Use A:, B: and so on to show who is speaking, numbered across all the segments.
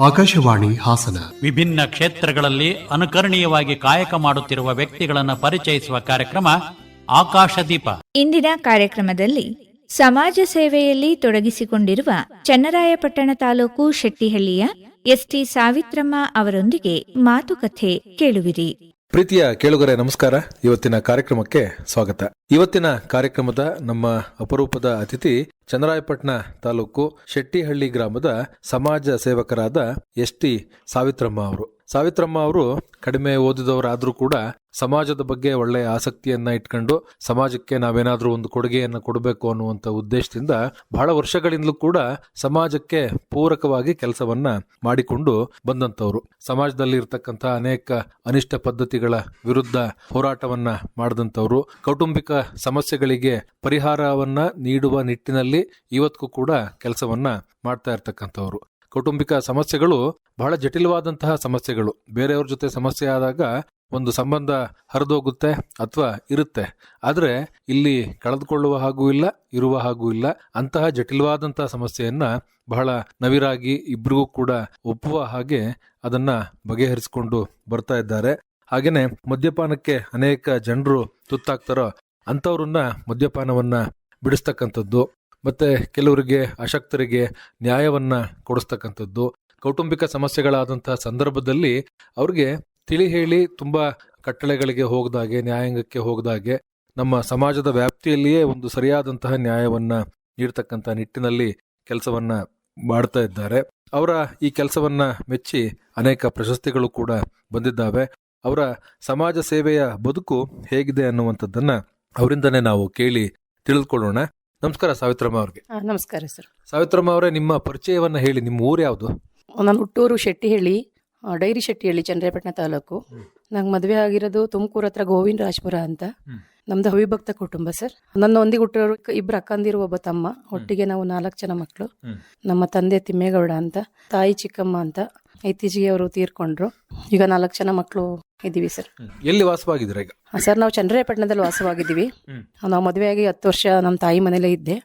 A: ಆಕಾಶವಾಣಿ ಹಾಸನ.
B: ವಿಭಿನ್ನ ಕ್ಷೇತ್ರಗಳಲ್ಲಿ ಅನುಕರಣೀಯವಾಗಿ ಕಾಯಕ ಮಾಡುತ್ತಿರುವ ವ್ಯಕ್ತಿಗಳನ್ನು ಪರಿಚಯಿಸುವ ಕಾರ್ಯಕ್ರಮ ಆಕಾಶದೀಪ.
C: ಇಂದಿನ ಕಾರ್ಯಕ್ರಮದಲ್ಲಿ ಸಮಾಜ ಸೇವೆಯಲ್ಲಿ ತೊಡಗಿಸಿಕೊಂಡಿರುವ ಚನ್ನರಾಯಪಟ್ಟಣ ತಾಲೂಕು ಶೆಟ್ಟಿಹಳ್ಳಿಯ ಎಸ್ಟಿ ಸಾವಿತ್ರಮ್ಮ ಅವರೊಂದಿಗೆ ಮಾತುಕತೆ ಕೇಳುವಿರಿ.
D: ಪ್ರೀತಿಯ ಕೇಳುಗರೆ, ನಮಸ್ಕಾರ. ಇವತ್ತಿನ ಕಾರ್ಯಕ್ರಮಕ್ಕೆ ಸ್ವಾಗತ. ಇವತ್ತಿನ ಕಾರ್ಯಕ್ರಮದ ನಮ್ಮ ಅಪರೂಪದ ಅತಿಥಿ ಚಂದ್ರಾಯಪಟ್ಟಣ ತಾಲೂಕು ಶೆಟ್ಟಿಹಳ್ಳಿ ಗ್ರಾಮದ ಸಮಾಜ ಸೇವಕರಾದ ಎಸ್ ಟಿ ಸಾವಿತ್ರಮ್ಮ ಅವರು. ಸಾವಿತ್ರಮ್ಮ ಅವರು ಕಡಿಮೆ ಓದಿದವರಾದರೂ ಕೂಡ ಸಮಾಜದ ಬಗ್ಗೆ ಒಳ್ಳೆಯ ಆಸಕ್ತಿಯನ್ನ ಇಟ್ಕೊಂಡು ಸಮಾಜಕ್ಕೆ ನಾವೇನಾದರೂ ಒಂದು ಕೊಡುಗೆಯನ್ನ ಕೊಡಬೇಕು ಅನ್ನುವಂತ ಉದ್ದೇಶದಿಂದ ಬಹಳ ವರ್ಷಗಳಿಂದಲೂ ಕೂಡ ಸಮಾಜಕ್ಕೆ ಪೂರಕವಾಗಿ ಕೆಲಸವನ್ನ ಮಾಡಿಕೊಂಡು ಬಂದಂತವ್ರು ಸಮಾಜದಲ್ಲಿ ಇರ್ತಕ್ಕಂಥ ಅನೇಕ ಅನಿಷ್ಟ ಪದ್ಧತಿಗಳ ವಿರುದ್ಧ ಹೋರಾಟವನ್ನ ಮಾಡಿದಂಥವ್ರು. ಕೌಟುಂಬಿಕ ಸಮಸ್ಯೆಗಳಿಗೆ ಪರಿಹಾರವನ್ನ ನೀಡುವ ನಿಟ್ಟಿನಲ್ಲಿ ಇವತ್ತಿಗೂ ಕೂಡ ಕೆಲಸವನ್ನ ಮಾಡ್ತಾ ಇರ್ತಕ್ಕಂಥವ್ರು. ಕೌಟುಂಬಿಕ ಸಮಸ್ಯೆಗಳು ಬಹಳ ಜಟಿಲವಾದಂತಹ ಸಮಸ್ಯೆಗಳು. ಬೇರೆಯವ್ರ ಜೊತೆ ಸಮಸ್ಯೆ ಆದಾಗ ಒಂದು ಸಂಬಂಧ ಹರಿದೋಗುತ್ತೆ ಅಥವಾ ಇರುತ್ತೆ. ಆದರೆ ಇಲ್ಲಿ ಕಳೆದುಕೊಳ್ಳುವ ಹಾಗೂ ಇಲ್ಲ, ಇರುವ ಹಾಗೂ ಇಲ್ಲ, ಅಂತಹ ಜಟಿಲವಾದಂತಹ ಸಮಸ್ಯೆಯನ್ನು ಬಹಳ ನವಿರಾಗಿ ಇಬ್ಬರಿಗೂ ಕೂಡ ಒಪ್ಪುವ ಹಾಗೆ ಅದನ್ನ ಬಗೆಹರಿಸಿಕೊಂಡು ಬರ್ತಾ ಇದ್ದಾರೆ. ಹಾಗೆಯೇ ಮದ್ಯಪಾನಕ್ಕೆ ಅನೇಕ ಜನರು ತುತ್ತಾಗ್ತಾರೋ ಅಂಥವ್ರನ್ನ ಮದ್ಯಪಾನವನ್ನು ಬಿಡಿಸ್ತಕ್ಕಂಥದ್ದು, ಮತ್ತೆ ಕೆಲವರಿಗೆ ಅಶಕ್ತರಿಗೆ ನ್ಯಾಯವನ್ನ ಕೊಡಿಸ್ತಕ್ಕಂಥದ್ದು, ಕೌಟುಂಬಿಕ ಸಮಸ್ಯೆಗಳಾದಂತಹ ಸಂದರ್ಭದಲ್ಲಿ ಅವ್ರಿಗೆ ತಿಳಿ ಹೇಳಿ ತುಂಬ ಕಟ್ಟಳೆಗಳಿಗೆ ಹೋಗದಾಗೆ ನ್ಯಾಯಾಂಗಕ್ಕೆ ಹೋಗದಾಗೆ ನಮ್ಮ ಸಮಾಜದ ವ್ಯಾಪ್ತಿಯಲ್ಲಿಯೇ ಒಂದು ಸರಿಯಾದಂತಹ ನ್ಯಾಯವನ್ನು ನೀಡ್ತಕ್ಕಂಥ ನಿಟ್ಟಿನಲ್ಲಿ ಕೆಲಸವನ್ನು ಮಾಡ್ತಾ ಇದ್ದಾರೆ. ಅವರ ಈ ಕೆಲಸವನ್ನು ಮೆಚ್ಚಿ ಅನೇಕ ಪ್ರಶಸ್ತಿಗಳು ಕೂಡ ಬಂದಿದ್ದಾವೆ. ಅವರ ಸಮಾಜ ಸೇವೆಯ ಬದುಕು ಹೇಗಿದೆ ಅನ್ನುವಂಥದ್ದನ್ನು ಅವರಿಂದನೇ ನಾವು ಕೇಳಿ ತಿಳಿದುಕೊಳ್ಳೋಣ ನಮಸ್ಕಾರ ಸಾವಿತ್ರಮ್ಮ ಅವ್ರಿಗೆ.
E: ನಮಸ್ಕಾರ ಸರ್.
D: ಸಾವಿತ್ರಮ್ಮ ಅವರೇ ನಿಮ್ಮ ಪರಿಚಯವನ್ನ ಹೇಳಿ ನಿಮ್ಮ ಊರು ಯಾವುದು?
E: ನಾನು ಹುಟ್ಟೂರು ಶೆಟ್ಟಿಹಳ್ಳಿ. ಆ, ಡೈರಿ ಶೆಟ್ಟಿಹಳ್ಳಿ ಚಂದ್ರಪಟ್ಟಣ ತಾಲೂಕು. ನಂಗೆ ಮದುವೆ ಆಗಿರೋದು ತುಮಕೂರು ಹತ್ರ ಗೋವಿಂದ ರಾಜಪುರ ಅಂತ. ನಮ್ದು ಅವಿಭಕ್ತ ಕುಟುಂಬ ಸರ್. ನನ್ನ ಒಂದಿಗೆ ಹುಟ್ಟಿರೋರು ಇಬ್ಬರು ಅಕ್ಕಂದಿರು ಒಬ್ಬ ತಮ್ಮ. ಒಟ್ಟಿಗೆ ನಾವು ನಾಲ್ಕು ಜನ ಮಕ್ಕಳು ನಮ್ಮ ತಂದೆ ತಿಮ್ಮೇಗೌಡ ಅಂತ ತಾಯಿ ಚಿಕ್ಕಮ್ಮ ಅಂತ ಇತ್ತೀಚೆಗೆ ಅವರು ತೀರ್ಕೊಂಡ್ರು. ಈಗ ನಾಲ್ಕು ಜನ ಮಕ್ಕಳು ಇದ್ದೀವಿ ಸರ್.
D: ಎಲ್ಲಿ ವಾಸವಾಗಿದ್ದೀರಾ ಈಗ?
E: ಸರ್ ನಾವು ಚಂದ್ರಪಟ್ಟಣದಲ್ಲಿ ವಾಸವಾಗಿದ್ದೀವಿ. ನಾವು ಮದುವೆ ಆಗಿ ಹತ್ತು ವರ್ಷ ನಮ್ಮ ತಾಯಿ ಮನೇಲೇ ಇದ್ದೆ.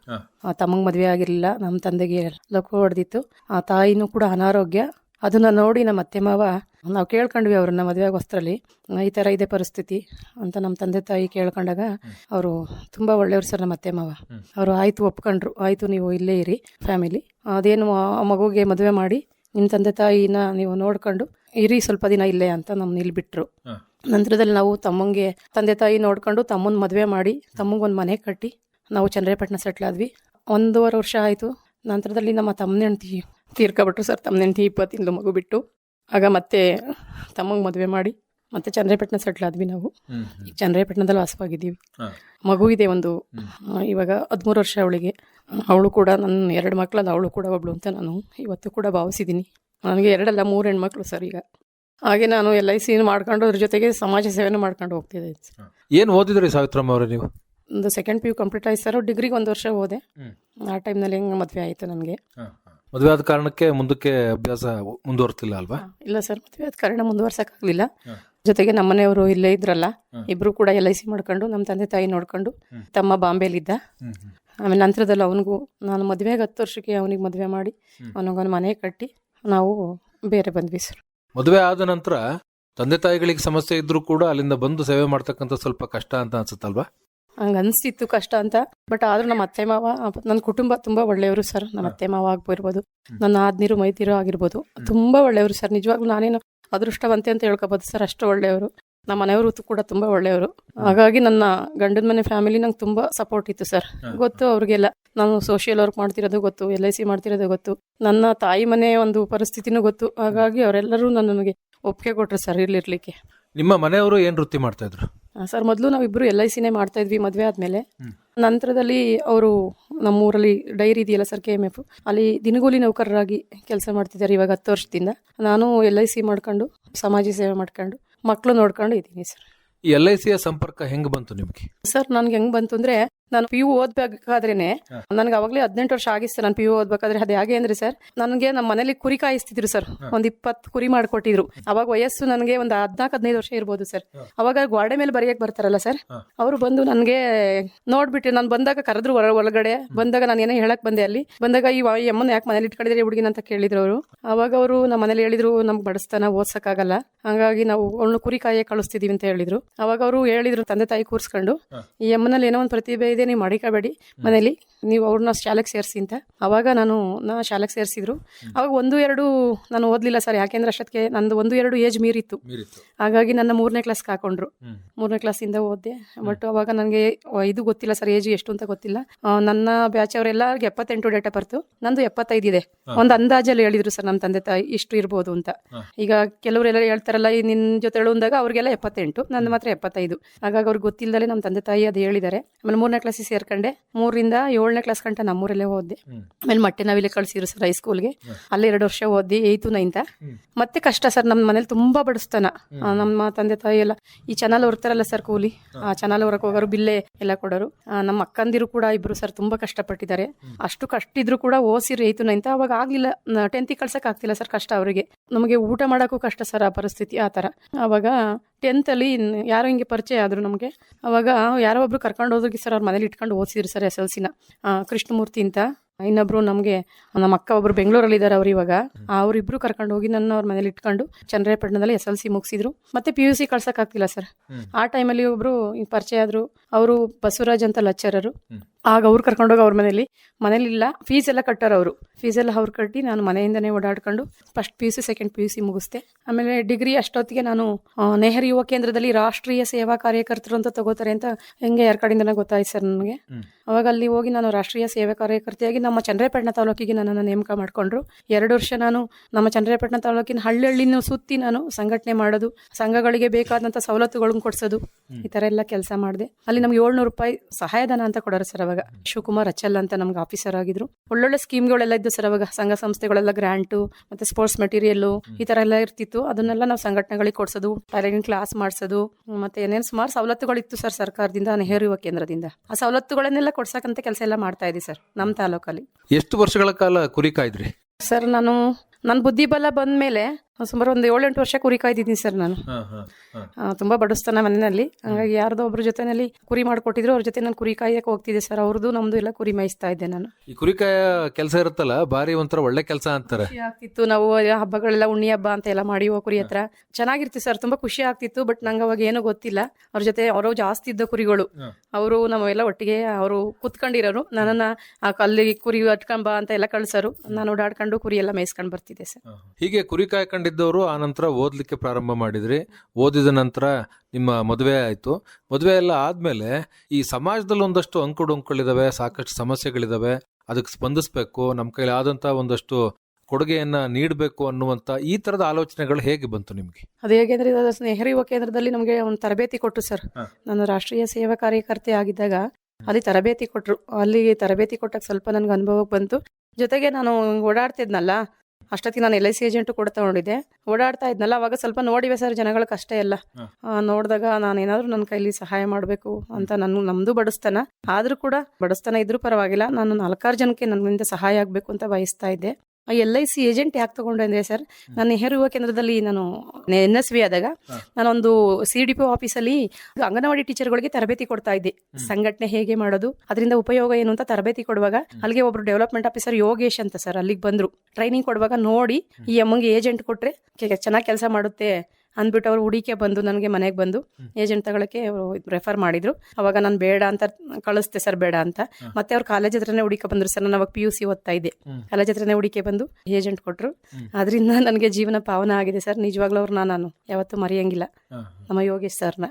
E: ಆ ತಮ್ಮಂಗೆ ಮದುವೆ ಆಗಿರಲಿಲ್ಲ. ನಮ್ಮ ತಂದೆಗೆ ಲಕ್ಕು ಹೊಡೆದಿತ್ತು. ಆ ತಾಯಿನೂ ಕೂಡ ಅನಾರೋಗ್ಯ. ಅದನ್ನ ನೋಡಿ ನಮ್ಮ ಅತ್ತೆ ಮಾವ ನಾವು ಕೇಳ್ಕೊಂಡ್ವಿ ಅವ್ರನ್ನ ಮದುವೆ ವಸ್ತ್ರಲ್ಲಿ ಈ ಥರ ಇದೆ ಪರಿಸ್ಥಿತಿ ಅಂತ ನಮ್ಮ ತಂದೆ ತಾಯಿ ಕೇಳ್ಕೊಂಡಾಗ ಅವರು ತುಂಬ ಒಳ್ಳೆಯವ್ರು ಸರ್ ನಮ್ಮ ಅತ್ತೆ ಮಾವ. ಅವರು ಆಯಿತು ಒಪ್ಕೊಂಡ್ರು. ಆಯಿತು ನೀವು ಇಲ್ಲೇ ಇರಿ ಫ್ಯಾಮಿಲಿ. ಅದೇನು ಆ ಮಗುಗೆ ಮದುವೆ ಮಾಡಿ ನಿಮ್ಮ ತಂದೆ ತಾಯಿನ ನೀವು ನೋಡ್ಕೊಂಡು ಇರಿ ಸ್ವಲ್ಪ ದಿನ ಇಲ್ಲೇ ಅಂತ ನಮ್ಮನ್ನ ಇಲ್ಲಿ ಬಿಟ್ರು ನಂತರದಲ್ಲಿ ನಾವು ತಮ್ಮಂಗೆ ತಂದೆ ತಾಯಿ ನೋಡ್ಕೊಂಡು ತಮ್ಮನ ಮದುವೆ ಮಾಡಿ ತಮ್ಮಂಗೊಂದು ಮನೆ ಕಟ್ಟಿ ನಾವು ಚಂದ್ರಪಟ್ಟಣ ಸೆಟ್ಲ್ ಆದ್ವಿ. ಒಂದೂವರೆ ವರ್ಷ ಆಯಿತು. ನಂತರದಲ್ಲಿ ನಮ್ಮ ತಮ್ಮನ ಹೆಂಡ್ತಿ ತೀರ್ಕೊಬಿಟ್ರು ಸರ್ ತಮ್ಮ ನೆಂಟಿ ಇಪ್ಪತ್ತಿಂದು ಮಗು ಬಿಟ್ಟು. ಆಗ ಮತ್ತೆ ತಮ್ಮಗೆ ಮದುವೆ ಮಾಡಿ ಮತ್ತೆ ಚಂದ್ರಪಟ್ಟಣ ಸೆಟ್ಲ್ ಆದ್ವಿ ನಾವು. ಈಗ ಚಂದ್ರಪಟ್ಟಣದಲ್ಲಿ ವಾಸವಾಗಿದ್ದೀವಿ. ಮಗು ಇದೆ ಒಂದು ಇವಾಗ ಹದಿಮೂರು ವರ್ಷ ಅವಳಿಗೆ. ಅವಳು ಕೂಡ ನನ್ನ ಎರಡು ಮಕ್ಕಳಲ್ಲಿ ಅವಳು ಕೂಡ ಒಬ್ಳು ಅಂತ ನಾನು ಇವತ್ತು ಕೂಡ ಭಾವಿಸಿದ್ದೀನಿ. ನನಗೆ ಎರಡಲ್ಲ ಮೂರು ಹೆಣ್ಮಕ್ಳು ಸರ್ ಈಗ. ಹಾಗೆ ನಾನು ಎಲ್ ಐ ಸಿನ ಮಾಡ್ಕೊಂಡು ಅದ್ರ ಜೊತೆಗೆ ಸಮಾಜ ಸೇವೆನೂ ಮಾಡ್ಕೊಂಡು ಹೋಗ್ತಿದ್ದೆ ಏನು
D: ಏನ್ ಓದಿದ್ರಿ ಸಾವಿತ್ರಮ್ಮ ಅವರೇ ನೀವು?
E: ಒಂದು ಸೆಕೆಂಡ್ ಪಿ ಯು ಕಂಪ್ಲೀಟ್ ಆಯ್ತು ಸರ್ ಡಿಗ್ರಿಗೆ ಒಂದು ವರ್ಷ ಹೋದೆ. ಆ ಟೈಮ್ನಲ್ಲಿ ಹೆಂಗೆ ಮದುವೆ ಆಯಿತು ನನಗೆ.
D: ಮದುವೆ ಆದ ಕಾರಣಕ್ಕೆ ಮುಂದಕ್ಕೆ ಅಭ್ಯಾಸ ಮುಂದುವರ್ತಿಲ್ಲ ಅಲ್ವಾ?
E: ಇಲ್ಲ ಸರ್ ಮದುವೆ ಆದ ಕಾರಣ ಮುಂದುವರ್ಸಕ್ಕಾಗಲಿಲ್ಲ. ಜೊತೆಗೆ ನಮ್ಮನೆಯವರು ಇಲ್ಲೇ ಇದ್ರಲ್ಲ ಇಬ್ರು ಕೂಡ ಎಲ್ ಐ ಸಿ ಮಾಡ್ಕೊಂಡು ನಮ್ಮ ತಂದೆ ತಾಯಿ ನೋಡ್ಕೊಂಡು ತಮ್ಮ ಬಾಂಬೆಲಿದ್ದ ಆಮೇಲೆ ನಂತರದಲ್ಲಿ ಅವನಿಗೂ ನಾನು ಮದುವೆಗೆ ಹತ್ತು ವರ್ಷಕ್ಕೆ ಅವನಿಗೆ ಮದುವೆ ಮಾಡಿ ಅವನಿಗೊಂದು ಮನೆ ಕಟ್ಟಿ ನಾವು ಬೇರೆ ಬಂದ್ವಿ ಸರ್.
D: ಮದುವೆ ಆದ ನಂತರ ತಂದೆ ತಾಯಿಗಳಿಗೆ ಸಮಸ್ಯೆ ಇದ್ರೂ ಕೂಡ ಅಲ್ಲಿಂದ ಬಂದು ಸೇವೆ ಮಾಡ್ತಕ್ಕಂಥ ಸ್ವಲ್ಪ ಕಷ್ಟ ಅಂತ ಅನ್ಸುತ್ತಲ್ವಾ?
E: ಹಂಗೆ ಅನ್ಸಿತ್ತು ಕಷ್ಟ ಅಂತ. ಬಟ್ ಆದ್ರೂ ನಮ್ಮ ಅತ್ತೆ ಮಾವ ನನ್ನ ಕುಟುಂಬ ತುಂಬ ಒಳ್ಳೆಯವರು ಸರ್ ನಮ್ಮ ಅತ್ತೆ ಮಾವ ಆಗ್ಬಿರ್ಬೋದು. ನನ್ನ ಆದ್ನೀರು ಮೈತೀರು ಆಗಿರ್ಬೋದು. ತುಂಬ ಒಳ್ಳೆಯವರು ಸರ್ ನಿಜವಾಗ್ಲೂ ನಾನೇನು ಅದೃಷ್ಟವಂತೆ ಅಂತ ಹೇಳ್ಕೊಬೋದು ಸರ್ ಅಷ್ಟು ಒಳ್ಳೆಯವರು. ನಮ್ಮ ಮನೆಯವರು ಕೂಡ ತುಂಬ ಒಳ್ಳೆಯವರು. ಹಾಗಾಗಿ ನನ್ನ ಗಂಡನ ಮನೆ ಫ್ಯಾಮಿಲಿ ನಂಗೆ ತುಂಬ ಸಪೋರ್ಟ್ ಇತ್ತು ಸರ್ ಗೊತ್ತು ಅವ್ರಿಗೆಲ್ಲ. ನಾನು ಸೋಷಿಯಲ್ ವರ್ಕ್ ಮಾಡ್ತಿರೋದು ಗೊತ್ತು ಎಲ್ ಐ ಸಿ ಮಾಡ್ತಿರೋದು ಗೊತ್ತು. ನನ್ನ ತಾಯಿ ಮನೆ ಒಂದು ಪರಿಸ್ಥಿತಿನೂ ಗೊತ್ತು. ಹಾಗಾಗಿ ಅವರೆಲ್ಲರೂ ನನ್ನ ನನಗೆ ಒಪ್ಪಿಗೆ ಕೊಟ್ಟರು ಸರ್ ಇಲ್ಲಿರ್ಲಿಕ್ಕೆ
D: ನಿಮ್ಮ ಮನೆಯವರು ಏನ್ ವೃತ್ತಿ ಮಾಡ್ತಾ ಇದ್ರು?
E: ಸರ್ ಮೊದಲು ನಾವಿಬ್ಬರು ಎಲ್ ಐ ಸಿನೇ ಮಾಡ್ತಾ ಇದ್ವಿ ಮದುವೆ ಆದಮೇಲೆ. ನಂತರದಲ್ಲಿ ಅವರು ನಮ್ಮೂರಲ್ಲಿ ಡೈರಿ ಇದೆಯಲ್ಲ ಸರ್ ಕೆ ಎಂ ಎಫ್ ಅಲ್ಲಿ ದಿನಗೂಲಿ ನೌಕರರಾಗಿ ಕೆಲಸ ಮಾಡ್ತಿದ್ದಾರೆ ಇವಾಗ ಹತ್ತು ವರ್ಷದಿಂದ. ನಾನು ಎಲ್ ಐ ಸಿ ಮಾಡ್ಕೊಂಡು ಸಮಾಜ ಸೇವೆ ಮಾಡ್ಕೊಂಡು ಮಕ್ಕಳು ನೋಡ್ಕೊಂಡು ಇದ್ದೀನಿ ಸರ್.
D: ಎಲ್ ಐ ಸಿಯ ಸಂಪರ್ಕ ಹೆಂಗ್ ಬಂತು ನಿಮಗೆ?
E: ಸರ್ ನನಗೆ ಹೆಂಗೆ ಬಂತು ಅಂದರೆ ನಾನು ಪಿ ಯು ಓದ್ಬೇಕಾದ್ರೇನೆ ನನಗೆ ಅವಾಗಲೇ ಹದಿನೆಂಟು ವರ್ಷ ಆಗಿತ್ತು ನಾನು ಪಿ ಯು ಓದ್ಬೇಕಾದ್ರೆ. ಅದು ಹೇಗೆ ಅಂದ್ರೆ ಸರ್ ನನಗೆ ನಮ್ಮ ಮನೇಲಿ ಕುರಿ ಕಾಯಿಸ್ತಿದ್ರು ಸರ್. ಒಂದ್ ಇಪ್ಪತ್ತು ಕುರಿ ಮಾಡ್ಕೊಟ್ಟಿದ್ರು. ಅವಾಗ ವಯಸ್ಸು ನನಗೆ ಒಂದು ಹದ್ನಾಲ್ಕು ಹದಿನೈದು ವರ್ಷ ಇರ್ಬೋದು ಸರ್. ಅವಾಗ ಗೋಡೆ ಮೇಲೆ ಬರೆಯಕ್ ಬರ್ತಾರಲ್ಲ ಸರ್ ಅವರು ಬಂದು ನನಗೆ ನೋಡ್ಬಿಟ್ಟು ನಾನು ಬಂದಾಗ ಕರೆದ್ರು ಒಳಗಡೆ. ಬಂದಾಗ ನಾನು ಏನೋ ಹೇಳಕ್ ಬಂದೆ ಅಲ್ಲಿ. ಬಂದಾಗ ಈ ಅಮ್ಮನ ಯಾಕೆ ಮನೇಲಿ ಇಟ್ಕೊಂಡಿದ್ರೆ ಹುಡುಗಿನ ಅಂತ ಕೇಳಿದ್ರು ಅವರು. ಅವಾಗ ಅವರು ನಮ್ಮ ಮನೇಲಿ ಹೇಳಿದ್ರು ನಮ್ಗೆ ಬಡಿಸ್ತಾನ ಓದ್ಸಕ್ಕಾಗಲ್ಲ. ಹಂಗಾಗಿ ನಾವು ಅವಳು ಕುರಿ ಕಾಯೇ ಕಳಿಸ್ತಿದೀವಿ ಅಂತ ಹೇಳಿದ್ರು. ಅವಾಗ ಅವರು ಹೇಳಿದ್ರು ತಂದೆ ತಾಯಿ ಕೂರ್ಸ್ಕೊಂಡು ಈ ಅಮ್ಮನಲ್ಲಿ ಏನೋ ಒಂದು ಪ್ರತಿಭೆ ಇದೆ ನೀವು ಮಾಡಿಕೋಬೇಡಿ ಮನೇಲಿ ನೀವು ಅವ್ರನ್ನ ಶಾಲೆಗೆ ಸೇರಿಸಿ ಅಂತ. ಅವಾಗ ನಾನು ನಾ ಶಾಲೆಗೆ ಸೇರಿಸಿದ್ರು. ಅವಾಗ ಒಂದು ಎರಡು ನಾನು ಓದ್ಲಿಲ್ಲ ಸರ್ ಯಾಕೆಂದ್ರೆ ಅಷ್ಟೊತ್ತಿಗೆ ನಂದು ಒಂದು ಎರಡು ಏಜ್ ಮೀರಿತ್ತು. ಹಾಗಾಗಿ ನನ್ನ ಮೂರನೇ ಕ್ಲಾಸ್ಗೆ ಹಾಕೊಂಡ್ರು. ಮೂರನೇ ಕ್ಲಾಸಿಂದ ಓದ್ದೆ. ಬಟ್ ಅವಾಗ ನನಗೆ ಇದು ಗೊತ್ತಿಲ್ಲ ಸರ್ ಏಜ್ ಎಷ್ಟು ಅಂತ ಗೊತ್ತಿಲ್ಲ. ನನ್ನ ಬ್ಯಾಚ್ ಅವರೆಲ್ಲರಿಗೆ ಎಪ್ಪತ್ತೆಂಟು ಡೇಟಾ ಬರ್ತು. ನಂದು ಎಪ್ಪತ್ತೈದು ಇದೆ. ಒಂದು ಅಂದಾಜಲ್ಲಿ ಹೇಳಿದ್ರು ಸರ್ ನಮ್ಮ ತಂದೆ ತಾಯಿ ಇಷ್ಟು ಇರ್ಬೋದು ಅಂತ. ಈಗ ಕೆಲವರೆಲ್ಲ ಹೇಳ್ತಾರಲ್ಲ ಈ ನಿನ್ ಜೊತೆ ಹೇಳುವಂದಾಗ ಅವ್ರಿಗೆಲ್ಲ ಎಪ್ಪತ್ತೆಂಟು ನನ್ನ ಮಾತ್ರ ಎಪ್ಪತ್ತೈದು. ಹಾಗಾಗಿ ಅವ್ರಿಗೆ ಗೊತ್ತಿಲ್ಲದಲ್ಲೇ ನಮ್ಮ ತಂದೆ ತಾಯಿ ಅದು ಹೇಳಿದ್ದಾರೆ. ಆಮೇಲೆ ಮೂರನೇ ಕ್ಲಾಸಿಗೆ ಸೇರ್ಕೊಂಡೆ. ಮೂರಿಂದ ಏಳನೇ ಕ್ಲಾಸ್ ಗಂಟ ನಮ್ಮೂರಲ್ಲೇ ಓದಿದೆ. ಆಮೇಲೆ ಮಟ್ಟೆ ನಾವಿಲ್ಲೇ ಕಳ್ಸಿದ್ರು ಸರ್ ಹೈಸ್ಕೂಲ್ಗೆ ಅಲ್ಲಿ ಎರಡು ವರ್ಷ ಓದಿ ಏಯ್ತು ನೈನ್ತ ಮತ್ತೆ ಕಷ್ಟ ಸರ್ ನಮ್ಮ ಮನೇಲಿ ತುಂಬಾ ಬಡಿಸ್ತಾನ. ನಮ್ಮ ತಂದೆ ತಾಯಿ ಎಲ್ಲ. ಈ ಚಾನಲ್ ಹೊರ್ತಾರಲ್ಲ ಸರ್ ಕೂಲಿ ಆ ಚಾನಲ್ ಹೊರಕ್ ಹೋಗೋರು ಬಿಲ್ಲೆ ಎಲ್ಲ ಕೊಡೋರು. ನಮ್ಮ ಅಕ್ಕಂದಿರು ಕೂಡ ಇಬ್ರು ಸರ್ ತುಂಬಾ ಕಷ್ಟಪಟ್ಟಿದ್ದಾರೆ. ಅಷ್ಟು ಕಷ್ಟ ಇದ್ರು ಕೂಡ ಓಸಿರು ಏಯ್ತು ನೈನ್ತ ಅವಾಗ ಆಗ್ಲಿಲ್ಲ. ಟೆಂತ್ ಕಳ್ಸಕ್ ಆಗ್ತಿಲ್ಲ ಸರ್ ಕಷ್ಟ ಅವರಿಗೆ. ನಮಗೆ ಊಟ ಮಾಡೋಕ್ಕೂ ಕಷ್ಟ ಸರ್ ಆ ಪರಿಸ್ಥಿತಿ ಆ ಥರ ಅವಾಗ ಟೆಂತಲ್ಲಿ ಯಾರೋ ಹಿಂಗೆ ಪರಿಚಯ ಆದರು ನಮಗೆ. ಅವಾಗ ಯಾರೋ ಒಬ್ರು ಕರ್ಕೊಂಡು ಹೋದ್ರಿಗೆ ಸರ್, ಅವ್ರ ಮನೇಲಿ ಇಟ್ಕೊಂಡು ಓದಿಸಿದ್ರು ಸರ್ ಎಸ್ ಎಲ್ ಸಿನ ಕೃಷ್ಣಮೂರ್ತಿ ಅಂತ. ಇನ್ನೊಬ್ರು ನಮಗೆ ನಮ್ಮ ಅಕ್ಕ ಒಬ್ರು ಬೆಂಗಳೂರಲ್ಲಿ ಇದ್ದಾರೆ ಅವ್ರು ಇವಾಗ. ಅವರಿಬ್ರು ಕರ್ಕೊಂಡು ಹೋಗಿ ನನ್ನ ಅವ್ರ ಮನೇಲಿ ಇಟ್ಕೊಂಡು ಚಂದ್ರಾಯಪಟ್ಟಣದಲ್ಲಿ ಎಸ್ ಎಲ್ ಸಿ ಮುಗಿಸಿದ್ರು. ಮತ್ತೆ ಪಿ ಯು ಸಿ ಕಳ್ಸಕ್ ಆಗ್ತಿಲ್ಲ ಸರ್. ಆ ಟೈಮಲ್ಲಿ ಒಬ್ರು ಪರಿಚಯ ಆದ್ರು. ಅವರು ಬಸವರಾಜ್ ಅಂತ ಲಚ್ಚರರು. ಆಗ ಅವ್ರು ಕರ್ಕೊಂಡೋಗಿ ಅವ್ರ ಮನೇಲಿ. ಮನೇಲಿ ಇಲ್ಲ ಫೀಸ್ ಎಲ್ಲ ಕಟ್ಟಾರ ಅವರು. ಫೀಸ್ ಎಲ್ಲ ಅವ್ರು ಕಟ್ಟಿ ನಾನು ಮನೆಯಿಂದನೇ ಓಡಾಡ್ಕೊಂಡು first P U C second P U C ಮುಗಿಸ್ದೆ. ಆಮೇಲೆ ಡಿಗ್ರಿ ಅಷ್ಟೊತ್ತಿಗೆ ನಾನು ನೆಹರು ಯುವ ಕೇಂದ್ರದಲ್ಲಿ ರಾಷ್ಟ್ರೀಯ ಸೇವಾ ಕಾರ್ಯಕರ್ತರು ಅಂತ ತಗೋತಾರೆ ಅಂತ ಹೆಂಗೆ ಯಾರ ಕಡೆಯಿಂದನೇ ಗೊತ್ತಾಯ್ತು ಸರ್ ನನಗೆ. ಅವಾಗ ಅಲ್ಲಿ ಹೋಗಿ ನಾನು ರಾಷ್ಟ್ರೀಯ ಸೇವಾ ಕಾರ್ಯಕರ್ತೆಯಾಗಿ ನಮ್ಮ ಚಂದ್ರಾಯಪಟ್ಟಣ ತಾಲೂಕಿಗೆ ನನ್ನನ್ನು ನೇಮಕ ಮಾಡಿಕೊಂಡ್ರು. ಎರಡು ವರ್ಷ ನಾನು ನಮ್ಮ ಚಂದ್ರಾಯಪಟ್ಟಣ ತಾಲೂಕಿನ ಹಳ್ಳಿ ಹಳ್ಳಿನೂ ಸುತ್ತಿ ನಾನು ಸಂಘಟನೆ ಮಾಡೋದು ಸಂಘಗಳಿಗೆ ಬೇಕಾದಂಥ ಸವಲತ್ತುಗಳನ್ನು ಕೊಡ್ಸೋದು ಈ ಥರ ಎಲ್ಲ ಕೆಲಸ ಮಾಡಿದೆ. ಅಲ್ಲಿ ನಮ್ಗೆ ಏಳ್ನೂರು ರೂಪಾಯಿ ಸಹಾಯಧನ ಅಂತ ಕೊಡೋರು ಸರ್ ಅವಾಗ. ಶಿವಕುಮಾರ್ ಅಚ್ಚಲ್ ಅಂತ ನಮ್ಗೆ ಆಫೀಸರ್ ಆಗಿದ್ರು. ಒಳ್ಳೊಳ್ಳೆ ಸ್ಕೀಮ್ಗಳೆಲ್ಲ ಇದ್ದು ಸರ್ ಅವಾಗ ಸಂಘ ಸಂಸ್ಥೆಗಳೆಲ್ಲ ಗ್ರ್ಯಾಂಟು ಮತ್ತೆ ಸ್ಪೋರ್ಟ್ಸ್ ಮೆಟೀರಿಯಲ್ಲು ಈ ಥರ ಎಲ್ಲ ಇರ್ತಿತ್ತು. ಅದನ್ನೆಲ್ಲ ನಾವು ಸಂಘಟನೆಗಳಿಗೆ ಕೊಡ್ಸೋದು ಟೈಲರಿಂಗ್ ಕ್ಲಾಸ್ ಮಾಡಿಸೋದು ಮತ್ತೆ ಏನೇನು ಸುಮಾರು ಸವಲತ್ತುಗಳಿತ್ತು ಸರ್ ಸರ್ಕಾರದಿಂದ ನೆಹರು ಯುವ ಕೇಂದ್ರದಿಂದ. ಆ ಸವಲತ್ತುಗಳನ್ನೆಲ್ಲ ಕೊಡ್ಸಕ್ಕಂತ ಕೆಲಸ ಎಲ್ಲ ಮಾಡ್ತಾ ಇದ್ದೀವಿ ಸರ್ ನಮ್ಮ ತಾಲೂಕಲ್ಲಿ.
D: ಎಷ್ಟು ವರ್ಷಗಳ ಕಾಲ ಕುರಿ ಕಾಯ್ದ್ರಿ?
E: ಸರ್ ನಾನು ನನ್ನ ಬುದ್ಧಿಬಲ ಬಂದ ಮೇಲೆ ಸುಮಾರು ಒಂದು ಏಳೆಂಟು ವರ್ಷ ಕುರಿ ಕಾಯ್ದಿದ್ದೀನಿ ಸರ್ ನಾನು. ತುಂಬಾ ಬಡಿಸ್ತಾನ ಮನೆಯಲ್ಲಿ. ಹಾಗಾಗಿ ಯಾರ್ದೋ ಒಬ್ರ ಜೊತೆನಲ್ಲಿ ಕುರಿ ಮಾಡ್ಕೊಟ್ಟಿದ್ರು ಅವ್ರ ಜೊತೆ ನಾನು ಕುರಿ ಕಾಯಕ್ಕೆ ಹೋಗ್ತಿದ್ದೆ ಸರ್. ಅವ್ರದ್ದು ನಮ್ದು ಎಲ್ಲ ಕುರಿ ಮೇಯಿಸ್ತಾ ಇದ್ದೆ ನಾನು.
D: ಈ ಕುರಿ ಕಾಯ ಕೆಲಸ ಇರುತ್ತಲ್ಲ ಬಾರಿ ಒಂಥರ ಒಳ್ಳೆ ಕೆಲಸ ಅಂತಾರೆ.
E: ಆಗ್ತಿತ್ತು ನಾವು ಹಬ್ಬಗಳೆಲ್ಲ ಉಣ್ಣಿ ಹಬ್ಬ ಅಂತ ಎಲ್ಲ ಮಾಡಿ ಕುರಿ ಹತ್ರ. ಚೆನ್ನಾಗಿರ್ತಿ ಸರ್ ತುಂಬಾ ಖುಷಿ ಆಗ್ತಿತ್ತು ಬಟ್ ನಂಗೆ ಅವಾಗ ಏನೂ ಗೊತ್ತಿಲ್ಲ. ಅವ್ರ ಜೊತೆ ಅವರು ಜಾಸ್ತಿ ಇದ್ದ ಕುರಿಗಳು. ಅವರು ನಾವೆಲ್ಲ ಒಟ್ಟಿಗೆ ಅವರು ಕುತ್ಕೊಂಡಿರೋರು. ನನ್ನನ್ನ ಆ ಕಲ್ಲಿ ಕುರಿ ಅಟ್ಕೊಂಬ ಅಂತ ಎಲ್ಲ ಕಳ್ಸರು. ನಾನು ಓಡಾಡ್ಕೊಂಡು ಕುರಿ ಎಲ್ಲ ಮೇಯಿಸ್ಕೊಂಡು ಬರ್ತಿದ್ದೆ ಸರ್.
D: ಹೀಗೆ ಕುರಿ ಕಾಯ್ಕೊಂಡಿದ್ದವರು ಆ ನಂತರ ಓದಲಿಕ್ಕೆ ಪ್ರಾರಂಭ ಮಾಡಿದ್ರಿ. ಓದಿದ ನಂತರ ನಿಮ್ಮ ಮದುವೆ ಆಯ್ತು. ಮದುವೆ ಎಲ್ಲ ಆದಮೇಲೆ ಈ ಸಮಾಜದಲ್ಲಿ ಒಂದಷ್ಟು ಅಂಕುಡೊಂಕುಗಳಿದ್ದಾವೆ ಸಾಕಷ್ಟು ಸಮಸ್ಯೆಗಳಿದಾವೆ. ಅದಕ್ಕೆ ಸ್ಪಂದಿಸಬೇಕು ನಮ್ಮ ಕೈಲಿ ಆದಂತ ಒಂದಷ್ಟು ಕೊಡುಗೆಯನ್ನ ನೀಡಬೇಕು ಅನ್ನುವಂಥ ಈ ತರದ ಆಲೋಚನೆಗಳು ಹೇಗೆ ಬಂತು ನಿಮಗೆ?
E: ಅದು ಹೇಗೆಂದ್ರೆ ಇದು ನೆಹರು ಯುವ ಕೇಂದ್ರದಲ್ಲಿ ನಮಗೆ ಒಂದು ತರಬೇತಿ ಕೊಟ್ಟರು ಸರ್. ನಾನು ರಾಷ್ಟ್ರೀಯ ಸೇವಾ ಕಾರ್ಯಕರ್ತೆ ಆಗಿದ್ದಾಗ ಅಲ್ಲಿ ತರಬೇತಿ ಕೊಟ್ಟರು ಅಲ್ಲಿ ತರಬೇತಿ ಕೊಟ್ಟಾಗ ಸ್ವಲ್ಪ ನನಗೆ ಅನುಭವಕ್ಕೆ ಬಂತು. ಜೊತೆಗೆ ನಾನು ಓಡಾಡ್ತಿದ್ನಲ್ಲ ಅಷ್ಟೊತ್ತಿಗೆ ನಾನು ಎಲ್ ಐ ಸಿ ಏಜೆಂಟು ಕೂಡ ತಗೊಂಡಿದ್ದೆ. ಓಡಾಡ್ತಾ ಇದ್ನಲ್ಲ ಅವಾಗ ಸ್ವಲ್ಪ ನೋಡಿವೆ ಸರ್ ಜನಗಳ ಕಷ್ಟ ಎಲ್ಲ. ನೋಡಿದಾಗ ನಾನು ಏನಾದರೂ ನನ್ನ ಕೈಲಿ ಸಹಾಯ ಮಾಡಬೇಕು ಅಂತ ನಾನು ನಮ್ದು ಬಡಿಸ್ತಾನ. ಆದರೂ ಕೂಡ ಬಡಿಸ್ತಾನ ಇದ್ರೂ ಪರವಾಗಿಲ್ಲ ನಾನು ನಾಲ್ಕಾರು ಜನಕ್ಕೆ ನನ್ನಿಂದ ಸಹಾಯ ಆಗಬೇಕು ಅಂತ ಬಯಸ್ತಾ ಇದ್ದೆ. ಎಲ್ ಐ ಸಿ ಏಜೆಂಟ್ ಯಾಕೆ ತಗೊಂಡೆ ಅಂದ್ರೆ ಸರ್ ನಾನು ನೆಹರು ಯುವ ಕೇಂದ್ರದಲ್ಲಿ ನಾನು ಎನ್ ಎಸ್ ವಿ ಆದಾಗ ನಾನೊಂದು ಸಿ ಡಿ ಪಿ ಆಫೀಸಲ್ಲಿ ಅಂಗನವಾಡಿ ಟೀಚರ್ಗಳಿಗೆ ತರಬೇತಿ ಕೊಡ್ತಾ ಇದ್ದೆ. ಸಂಘಟನೆ ಹೇಗೆ ಮಾಡೋದು ಅದರಿಂದ ಉಪಯೋಗ ಏನು ಅಂತ ತರಬೇತಿ ಕೊಡುವಾಗ ಅಲ್ಲಿಗೆ ಒಬ್ರು ಡೆವಲಪ್ಮೆಂಟ್ ಆಫೀಸರ್ ಯೋಗೇಶ್ ಅಂತ ಸರ್ ಅಲ್ಲಿಗೆ ಬಂದ್ರು. ಟ್ರೈನಿಂಗ್ ಕೊಡುವಾಗ ನೋಡಿ ಈ ಅಮ್ಮಂಗೆ ಏಜೆಂಟ್ ಕೊಟ್ಟರೆ ಚೆನ್ನಾಗಿ ಕೆಲಸ ಮಾಡುತ್ತೆ ಅಂದ್ಬಿಟ್ಟು ಅವ್ರು ಹುಡಿಕೆ ಬಂದು ನನಗೆ ಮನೆಗೆ ಬಂದು ಏಜೆಂಟ್ ತಗೊಳಕ್ಕೆ ರೆಫರ್ ಮಾಡಿದ್ರು. ಅವಾಗ ನಾನು ಬೇಡ ಅಂತ ಕಳಿಸ್ತೆ ಸರ್ ಬೇಡ ಅಂತ. ಮತ್ತೆ ಅವ್ರು ಕಾಲೇಜ್ ಹತ್ರನೇ ಹುಡುಕೆ ಬಂದ್ರು ಸರ್ ನಾನು ಅವಾಗ ಪಿ ಯು ಸಿ ಓದ್ತಾ ಇದ್ದೆ. ಕಾಲೇಜ್ ಹತ್ರನೇ ಹುಡುಕೆ ಬಂದು ಏಜೆಂಟ್ ಕೊಟ್ಟರು ಅದರಿಂದ ನನಗೆ ಜೀವನ ಪಾವನ ಆಗಿದೆ ಸರ್ ನಿಜವಾಗ್ಲೂ ಅವ್ರು ನಾನು ಯಾವತ್ತೂ ಮರೆಯಂಗಿಲ್ಲ. ನಮ್ಮ ಯೋಗೇಶ್ ಸರ್ನ